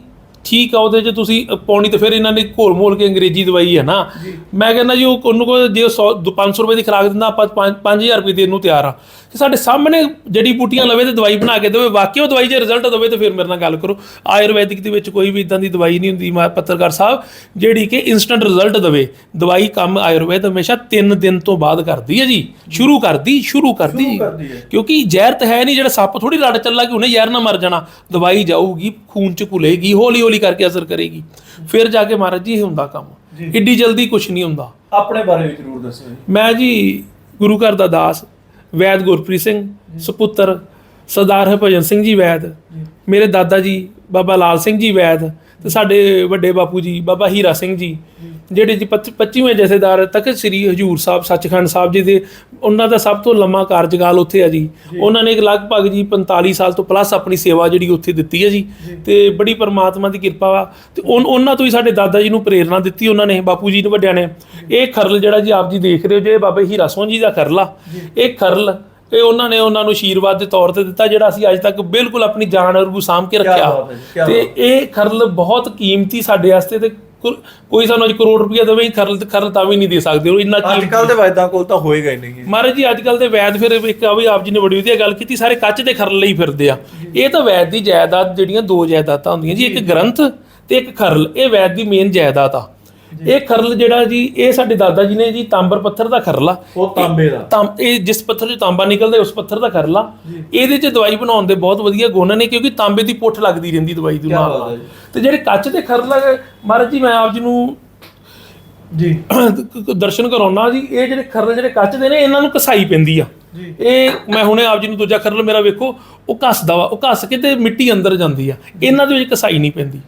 A: ਠੀਕ ਆ ਉਹਦੇ 'ਚ ਤੁਸੀਂ ਪਾਉਣੀ ਤੇ ਫਿਰ ਇਹਨਾਂ ਨੇ ਘੋਲ ਮੋਲ ਕੇ ਅੰਗਰੇਜ਼ੀ ਦਵਾਈ ਹੈ ਨਾ। ਮੈਂ ਕਹਿੰਦਾ ਜੀ ਉਹ ਉਹਨੂੰ ਕੋ ਜੇ 100 500 ਰੁਪਏ ਦੀ ਖਰਾਕ ਦਿੰਦਾ ਆਪਾਂ 5000 ਰੁਪਏ ਦੇਣ ਨੂੰ ਤਿਆਰ ਆ। ਕਿ ਸਾਡੇ ਸਾਹਮਣੇ ਜੜੀ ਬੂਟੀਆਂ ਲਵੇ ਤੇ ਦਵਾਈ ਬਣਾ ਕੇ ਦੇਵੇ ਵਾਕਿਆ ਉਹ ਦਵਾਈ ਜੇ ਰਿਜ਼ਲਟ ਦੇਵੇ ਤੇ ਫਿਰ ਮੇਰੇ ਨਾਲ ਗੱਲ ਕਰੋ। ਆਯੁਰਵੈਦਿਕ ਦੇ ਵਿੱਚ ਕੋਈ ਵੀ ਇਦਾਂ ਦੀ ਦਵਾਈ ਨਹੀਂ ਹੁੰਦੀ ਮਾ ਪੱਤਰਕਾਰ ਸਾਹਿਬ ਜਿਹੜੀ ਕਿ ਇਨਸਟੈਂਟ ਰਿਜ਼ਲਟ ਦੇਵੇ। ਦਵਾਈ ਕੰਮ ਆਯੁਰਵੈਦ ਹਮੇਸ਼ਾ 3 ਦਿਨ ਤੋਂ ਬਾਅਦ ਕਰਦੀ ਹੈ ਜੀ। ਸ਼ੁਰੂ ਕਰਦੀ ਸ਼ੁਰੂ ਕਰਦੀ ਜੀ। ਕਿਉਂਕਿ ਜ਼ਹਿਰ ਤਾਂ ਹੈ ਨਹੀਂ ਜਿਹੜਾ ਸੱਪ ਥੋੜੀ ਲੜ ਚੱਲਾ ਕਿ ਉਹਨੇ ਜ਼ਹਿਰ ਨਾ ਮਰ ਜਾਣਾ। ਦਵਾਈ ਜਾਊਗੀ ਖੂਨ ਚ ਘੁਲੇਗੀ ਹੌਲੀ ਹੌਲੀ ਕਰਕੇ ਅਸਰ ਕਰੇਗੀ। ਫਿਰ ਜਾ ਕੇ ਮਹਾਰਾਜ ਜੀ ਇਹ ਹੁੰਦਾ ਕੰਮ। ਏਡੀ ਜਲਦੀ ਕੁਝ ਨਹੀਂ ਹੁੰਦਾ।
B: ਆਪਣੇ ਬਾਰੇ ਵੀ ਜ਼ਰੂਰ ਦੱਸਿਓ ਜੀ।
A: ਮੈਂ ਜੀ ਗੁਰੂ ਘਰ ਦਾ ਦਾਸ ਵੈਦ ਗੁਰਪ੍ਰੀਤ ਸਿੰਘ ਸੁਪੁੱਤਰ ਸਰਦਾਰ ਹਰਭਜਨ ਸਿੰਘ ਜੀ ਵੈਦ ਮੇਰੇ ਦਾਦਾ ਜੀ ਬਾਬਾ ਲਾਲ ਸਿੰਘ ਜੀ ਵੈਦ ਤੇ ਸਾਡੇ ਵੱਡੇ ਬਾਪੂ ਜੀ ਬਾਬਾ ਹੀਰਾ ਸਿੰਘ ਜੀ ਜਿਹੜੇ ਜੀ 25ਵੇਂ ਜਥੇਦਾਰ ਤਖਤ ਸ੍ਰੀ ਹਜੂਰ ਸਾਹਿਬ ਸੱਚਖੰਡ ਸਾਹਿਬ ਜੀ ਦੇ ਉਹਨਾਂ ਦਾ ਸਭ ਤੋਂ ਲੰਮਾ ਕਾਰਜਕਾਲ ਉੱਥੇ ਆ ਜੀ। ਉਹਨਾਂ ਨੇ ਇੱਕ ਲਗਭਗ ਜੀ 45 ਸਾਲ ਤੋਂ ਪਲੱਸ ਆਪਣੀ ਸੇਵਾ ਜਿਹੜੀ ਉੱਥੇ ਦਿੱਤੀ ਹੈ ਜੀ। ਤੇ ਬੜੀ ਪਰਮਾਤਮਾ ਦੀ ਕਿਰਪਾ ਵਾ। ਤੇ ਉਹਨਾਂ ਤੋਂ ਹੀ ਸਾਡੇ ਦਾਦਾ ਜੀ ਨੂੰ ਪ੍ਰੇਰਣਾ ਦਿੱਤੀ ਉਹਨਾਂ ਨੇ ਬਾਪੂ ਜੀ ਨੂੰ ਵੱਡਿਆਂ ਨੇ। ਇਹ ਖਰਲ ਜਿਹੜਾ ਜੀ ਆਪ ਜੀ ਦੇਖ ਰਹੇ ਹੋ ਜੇ ਬਾਬੇ ਹੀਰਾ ਸਿੰਘ ਜੀ ਦਾ ਖਰਲ ਆ ਇਹ ਖਰਲ ਇਹ ਉਹਨਾਂ ਨੇ ਉਹਨਾਂ ਨੂੰ ਆਸ਼ੀਰਵਾਦ ਦੇ ਤੌਰ ਤੇ ਦਿੱਤਾ ਜਿਹੜਾ ਅਸੀਂ ਅੱਜ ਤੱਕ ਬਿਲਕੁਲ ਆਪਣੀ ਜਾਨ ਵਰਗੂ ਸਾਂਭ ਕੇ ਰੱਖਿਆ। ਤੇ ਇਹ ਖਰਲ ਬਹੁਤ ਕੀਮਤੀ ਸਾਡੇ ਵਾਸਤੇ ਤੇ ਕੋਈ ਸਾਨੂੰ ਅੱਜ ਕਰੋੜ ਰੁਪਇਆ ਦੇਵੇ ਖਰਲ ਖਰਲ ਤਾਂ ਵੀ ਨਹੀਂ ਦੇ ਸਕਦੇ। ਉਹ ਇੰਨਾ
B: ਅੱਜ
A: ਕੀਮਤੀ।
B: ਕੱਲ ਦੇ ਵੈਦਾਂ ਕੋਲ ਤਾਂ ਹੋਏਗਾ ਹੀ ਨਹੀਂ
A: ਮਹਾਰਾਜ ਜੀ ਅੱਜ ਕੱਲ ਦੇ ਵੈਦ ਫਿਰ ਇੱਕ ਆ ਵੀ ਆਪ ਜੀ ਨੇ ਬੜੀ ਵਧੀਆ ਗੱਲ ਕੀਤੀ ਸਾਰੇ ਕੱਚ ਦੇ ਖਰਲ ਲਈ ਫਿਰਦੇ ਆ। ਇਹ ਤਾਂ ਵੈਦ ਦੀ ਜਾਇਦਾਦ ਜਿਹੜੀਆਂ ਦੋ ਜਾਇਦਾਦਾਂ ਹੁੰਦੀਆਂ ਜੀ ਇੱਕ ਗ੍ਰੰਥ ਤੇ ਇੱਕ ਖਰਲ। ਇਹ ਵੈਦ ਦੀ ਮੇਨ ਜਾਇਦਾਦ ਆ। ਇਹ ਖਰਲ ਜਿਹੜਾ ਜੀ ਇਹ ਸਾਡੇ ਦਾਦਾ ਜੀ ਨੇ ਜੀ ਤਾਂਬਰ ਪੱਥਰ ਦਾ ਖਰਲਾ
B: ਉਹ ਤਾਂਬੇ ਦਾ।
A: ਤਾਂ ਇਹ ਜਿਸ ਪੱਥਰ 'ਚ ਤਾਂਬਾ ਨਿਕਲਦਾ ਉਸ ਪੱਥਰ ਦਾ ਖਰਲਾ ਇਹਦੇ 'ਚ ਦਵਾਈ ਬਣਾਉਣ ਦੇ ਬਹੁਤ ਵਧੀਆ ਗੁਣ ਨੇ ਕਿਉਂਕਿ ਤਾਂਬੇ ਦੀ ਪੁੱਠ ਲੱਗਦੀ ਰਹਿੰਦੀ ਦਵਾਈ ਦੇ ਨਾਲ। ਤੇ ਜਿਹੜੇ ਕੱਚ ਦੇ ਖਰਲਾ ਮਹਾਰਾਜ ਜੀ ਮੈਂ ਆਪ ਜੀ ਨੂੰ
B: ਜੀ।
A: ਦਰਸ਼ਨ ਕਰਾਉਣਾ ਜੀ ਇਹ ਜਿਹੜੇ ਖਰਲ ਜਿਹੜੇ ਕੱਚ ਦੇ ਨੇ ਇਹਨਾਂ ਨੂੰ ਕਸਾਈ ਪੈਂਦੀ ਆ। ਇਹ ਮੈਂ ਹੁਣੇ ਆਪ ਜੀ ਨੂੰ ਦੂਜਾ ਖਰਲ ਮੇਰਾ ਵੇਖੋ ਉਹ ਘਸਦਾ ਵਾ ਉਹ ਘਸ ਕੇ ਤੇ ਮਿੱਟੀ ਅੰਦਰ ਜਾਂਦੀ ਆ। ਇਹਨਾਂ ਦੇ ਵਿੱਚ ਕਸਾਈ ਨਹੀਂ ਪੈਂਦੀ।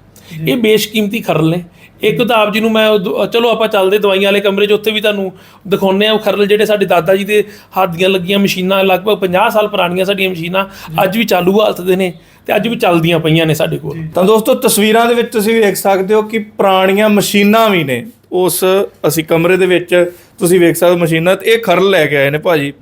A: ਇਹ ਬੇਸ਼ਕੀਮਤੀ ਖਰਲ ਨੇ। ਇੱਕ ਤਾਂ ਆਪ ਜੀ ਨੂੰ ਮੈਂ ਉਹ ਚਲੋ ਆਪਾਂ ਚੱਲਦੇ ਦਵਾਈਆਂ ਵਾਲੇ ਕਮਰੇ 'ਚ, ਉੱਥੇ ਵੀ ਤੁਹਾਨੂੰ ਦਿਖਾਉਂਦੇ ਆ ਉਹ ਖਰਲ ਜਿਹੜੇ ਸਾਡੇ ਦਾਦਾ ਜੀ ਦੇ ਹੱਥ ਦੀਆਂ ਲੱਗੀਆਂ ਮਸ਼ੀਨਾਂ, ਲਗਭਗ 50 ਸਾਲ ਪੁਰਾਣੀਆਂ ਸਾਡੀਆਂ ਮਸ਼ੀਨਾਂ, ਅੱਜ ਵੀ ਚਾਲੂ ਹਾਲਤ ਦੇ ਨੇ ਤੇ ਅੱਜ ਵੀ ਚੱਲਦੀਆਂ ਪਈਆਂ ਨੇ ਸਾਡੇ ਕੋਲ।
B: ਤਾਂ ਦੋਸਤੋ, ਤਸਵੀਰਾਂ ਦੇ ਵਿੱਚ ਤੁਸੀਂ ਵੇਖ ਸਕਦੇ ਹੋ ਕਿ ਪੁਰਾਣੀਆਂ ਮਸ਼ੀਨਾਂ ਵੀ ਨੇ। ਉਸ ਅਸੀਂ ਕਮਰੇ ਦੇ ਵਿੱਚ ਤੁਸੀਂ ਵੇਖ ਸਕਦੇ ਹੋ ਮਸ਼ੀਨਾਂ ਤੇ ਇਹ ਖਰਲ ਲੈ ਕੇ ਆਏ ਨੇ ਭਾਜੀ।
A: ਜੀ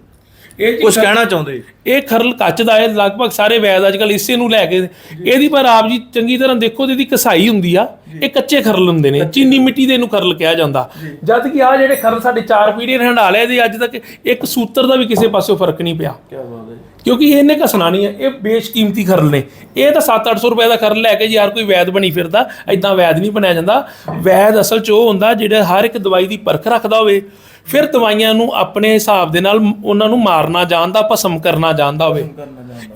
B: ਕੁਝ ਕਹਿਣਾ ਚਾਹੁੰਦੇ?
A: ਇਹ ਖਰਲ ਕੱਚ ਦਾ ਹੈ ਲਗਭਗ ਸਾਰੇ ਵੈਦ ਅੱਜ ਕੱਲ ਇਸੇ ਨੂੰ ਲੈ ਕੇ ਇਹਦੀ ਪਰ ਆਪ ਜੀ ਚੰਗੀ ਤਰ੍ਹਾਂ ਦੇਖੋ ਤੇ ਇਹਦੀ ਕਸਾਈ ਹੁੰਦੀ ਆ ਇਹ ਕੱਚੇ ਖਰਲ ਹੁੰਦੇ ਨੇ ਚੀਨੀ ਮਿੱਟੀ ਦੇ ਇਹਨੂੰ ਖਰਲ ਕਿਹਾ ਜਾਂਦਾ। ਜਦ ਕਿ ਆ ਜਿਹੜੇ ਖਰਲ ਸਾਡੇ ਚਾਰ ਪੀੜ੍ਹੀਆਂ ਨੇ ਹੰਡਾ ਇਹਦੇ ਅੱਜ ਤੱਕ ਇੱਕ ਸੂਤਰ ਦਾ ਵੀ ਕਿਸੇ ਪਾਸਿਓਂ ਫ਼ਰਕ ਨਹੀਂ ਪਿਆ।
B: ਕੀ ਬਾਤ ਹੈ
A: ਕਿਉਂਕਿ ਇਹਨੇ ਘਸਣਾ ਨਹੀਂ ਹੈ ਇਹ ਬੇਸ਼ਕੀਮਤੀ ਖਰਲ ਨੇ। ਇਹ ਤਾਂ 7-800 ਰੁਪਏ ਦਾ ਖਰਲ ਲੈ ਕੇ ਯਾਰ ਕੋਈ ਵੈਦ ਬਣੀ ਫਿਰਦਾ ਐਦਾਂ ਵੈਦ ਨਹੀਂ ਬਣਿਆ ਜਾਂਦਾ। ਵੈਦ ਅਸਲ 'ਚ ਉਹ ਹੁੰਦਾ ਜਿਹੜਾ ਹਰ ਇੱਕ ਦਵਾਈ ਦੀ ਪਰਖ ਰੱਖਦਾ ਹੋਵੇ ਫਿਰ ਦਵਾਈਆਂ ਨੂੰ ਆਪਣੇ ਹਿਸਾਬ ਦੇ ਨਾਲ ਉਹਨਾਂ ਨੂੰ ਮਾਰਨਾ ਜਾਣਦਾ ਭਸਮ ਕਰਨਾ ਜਾਣਦਾ ਹੋਵੇ।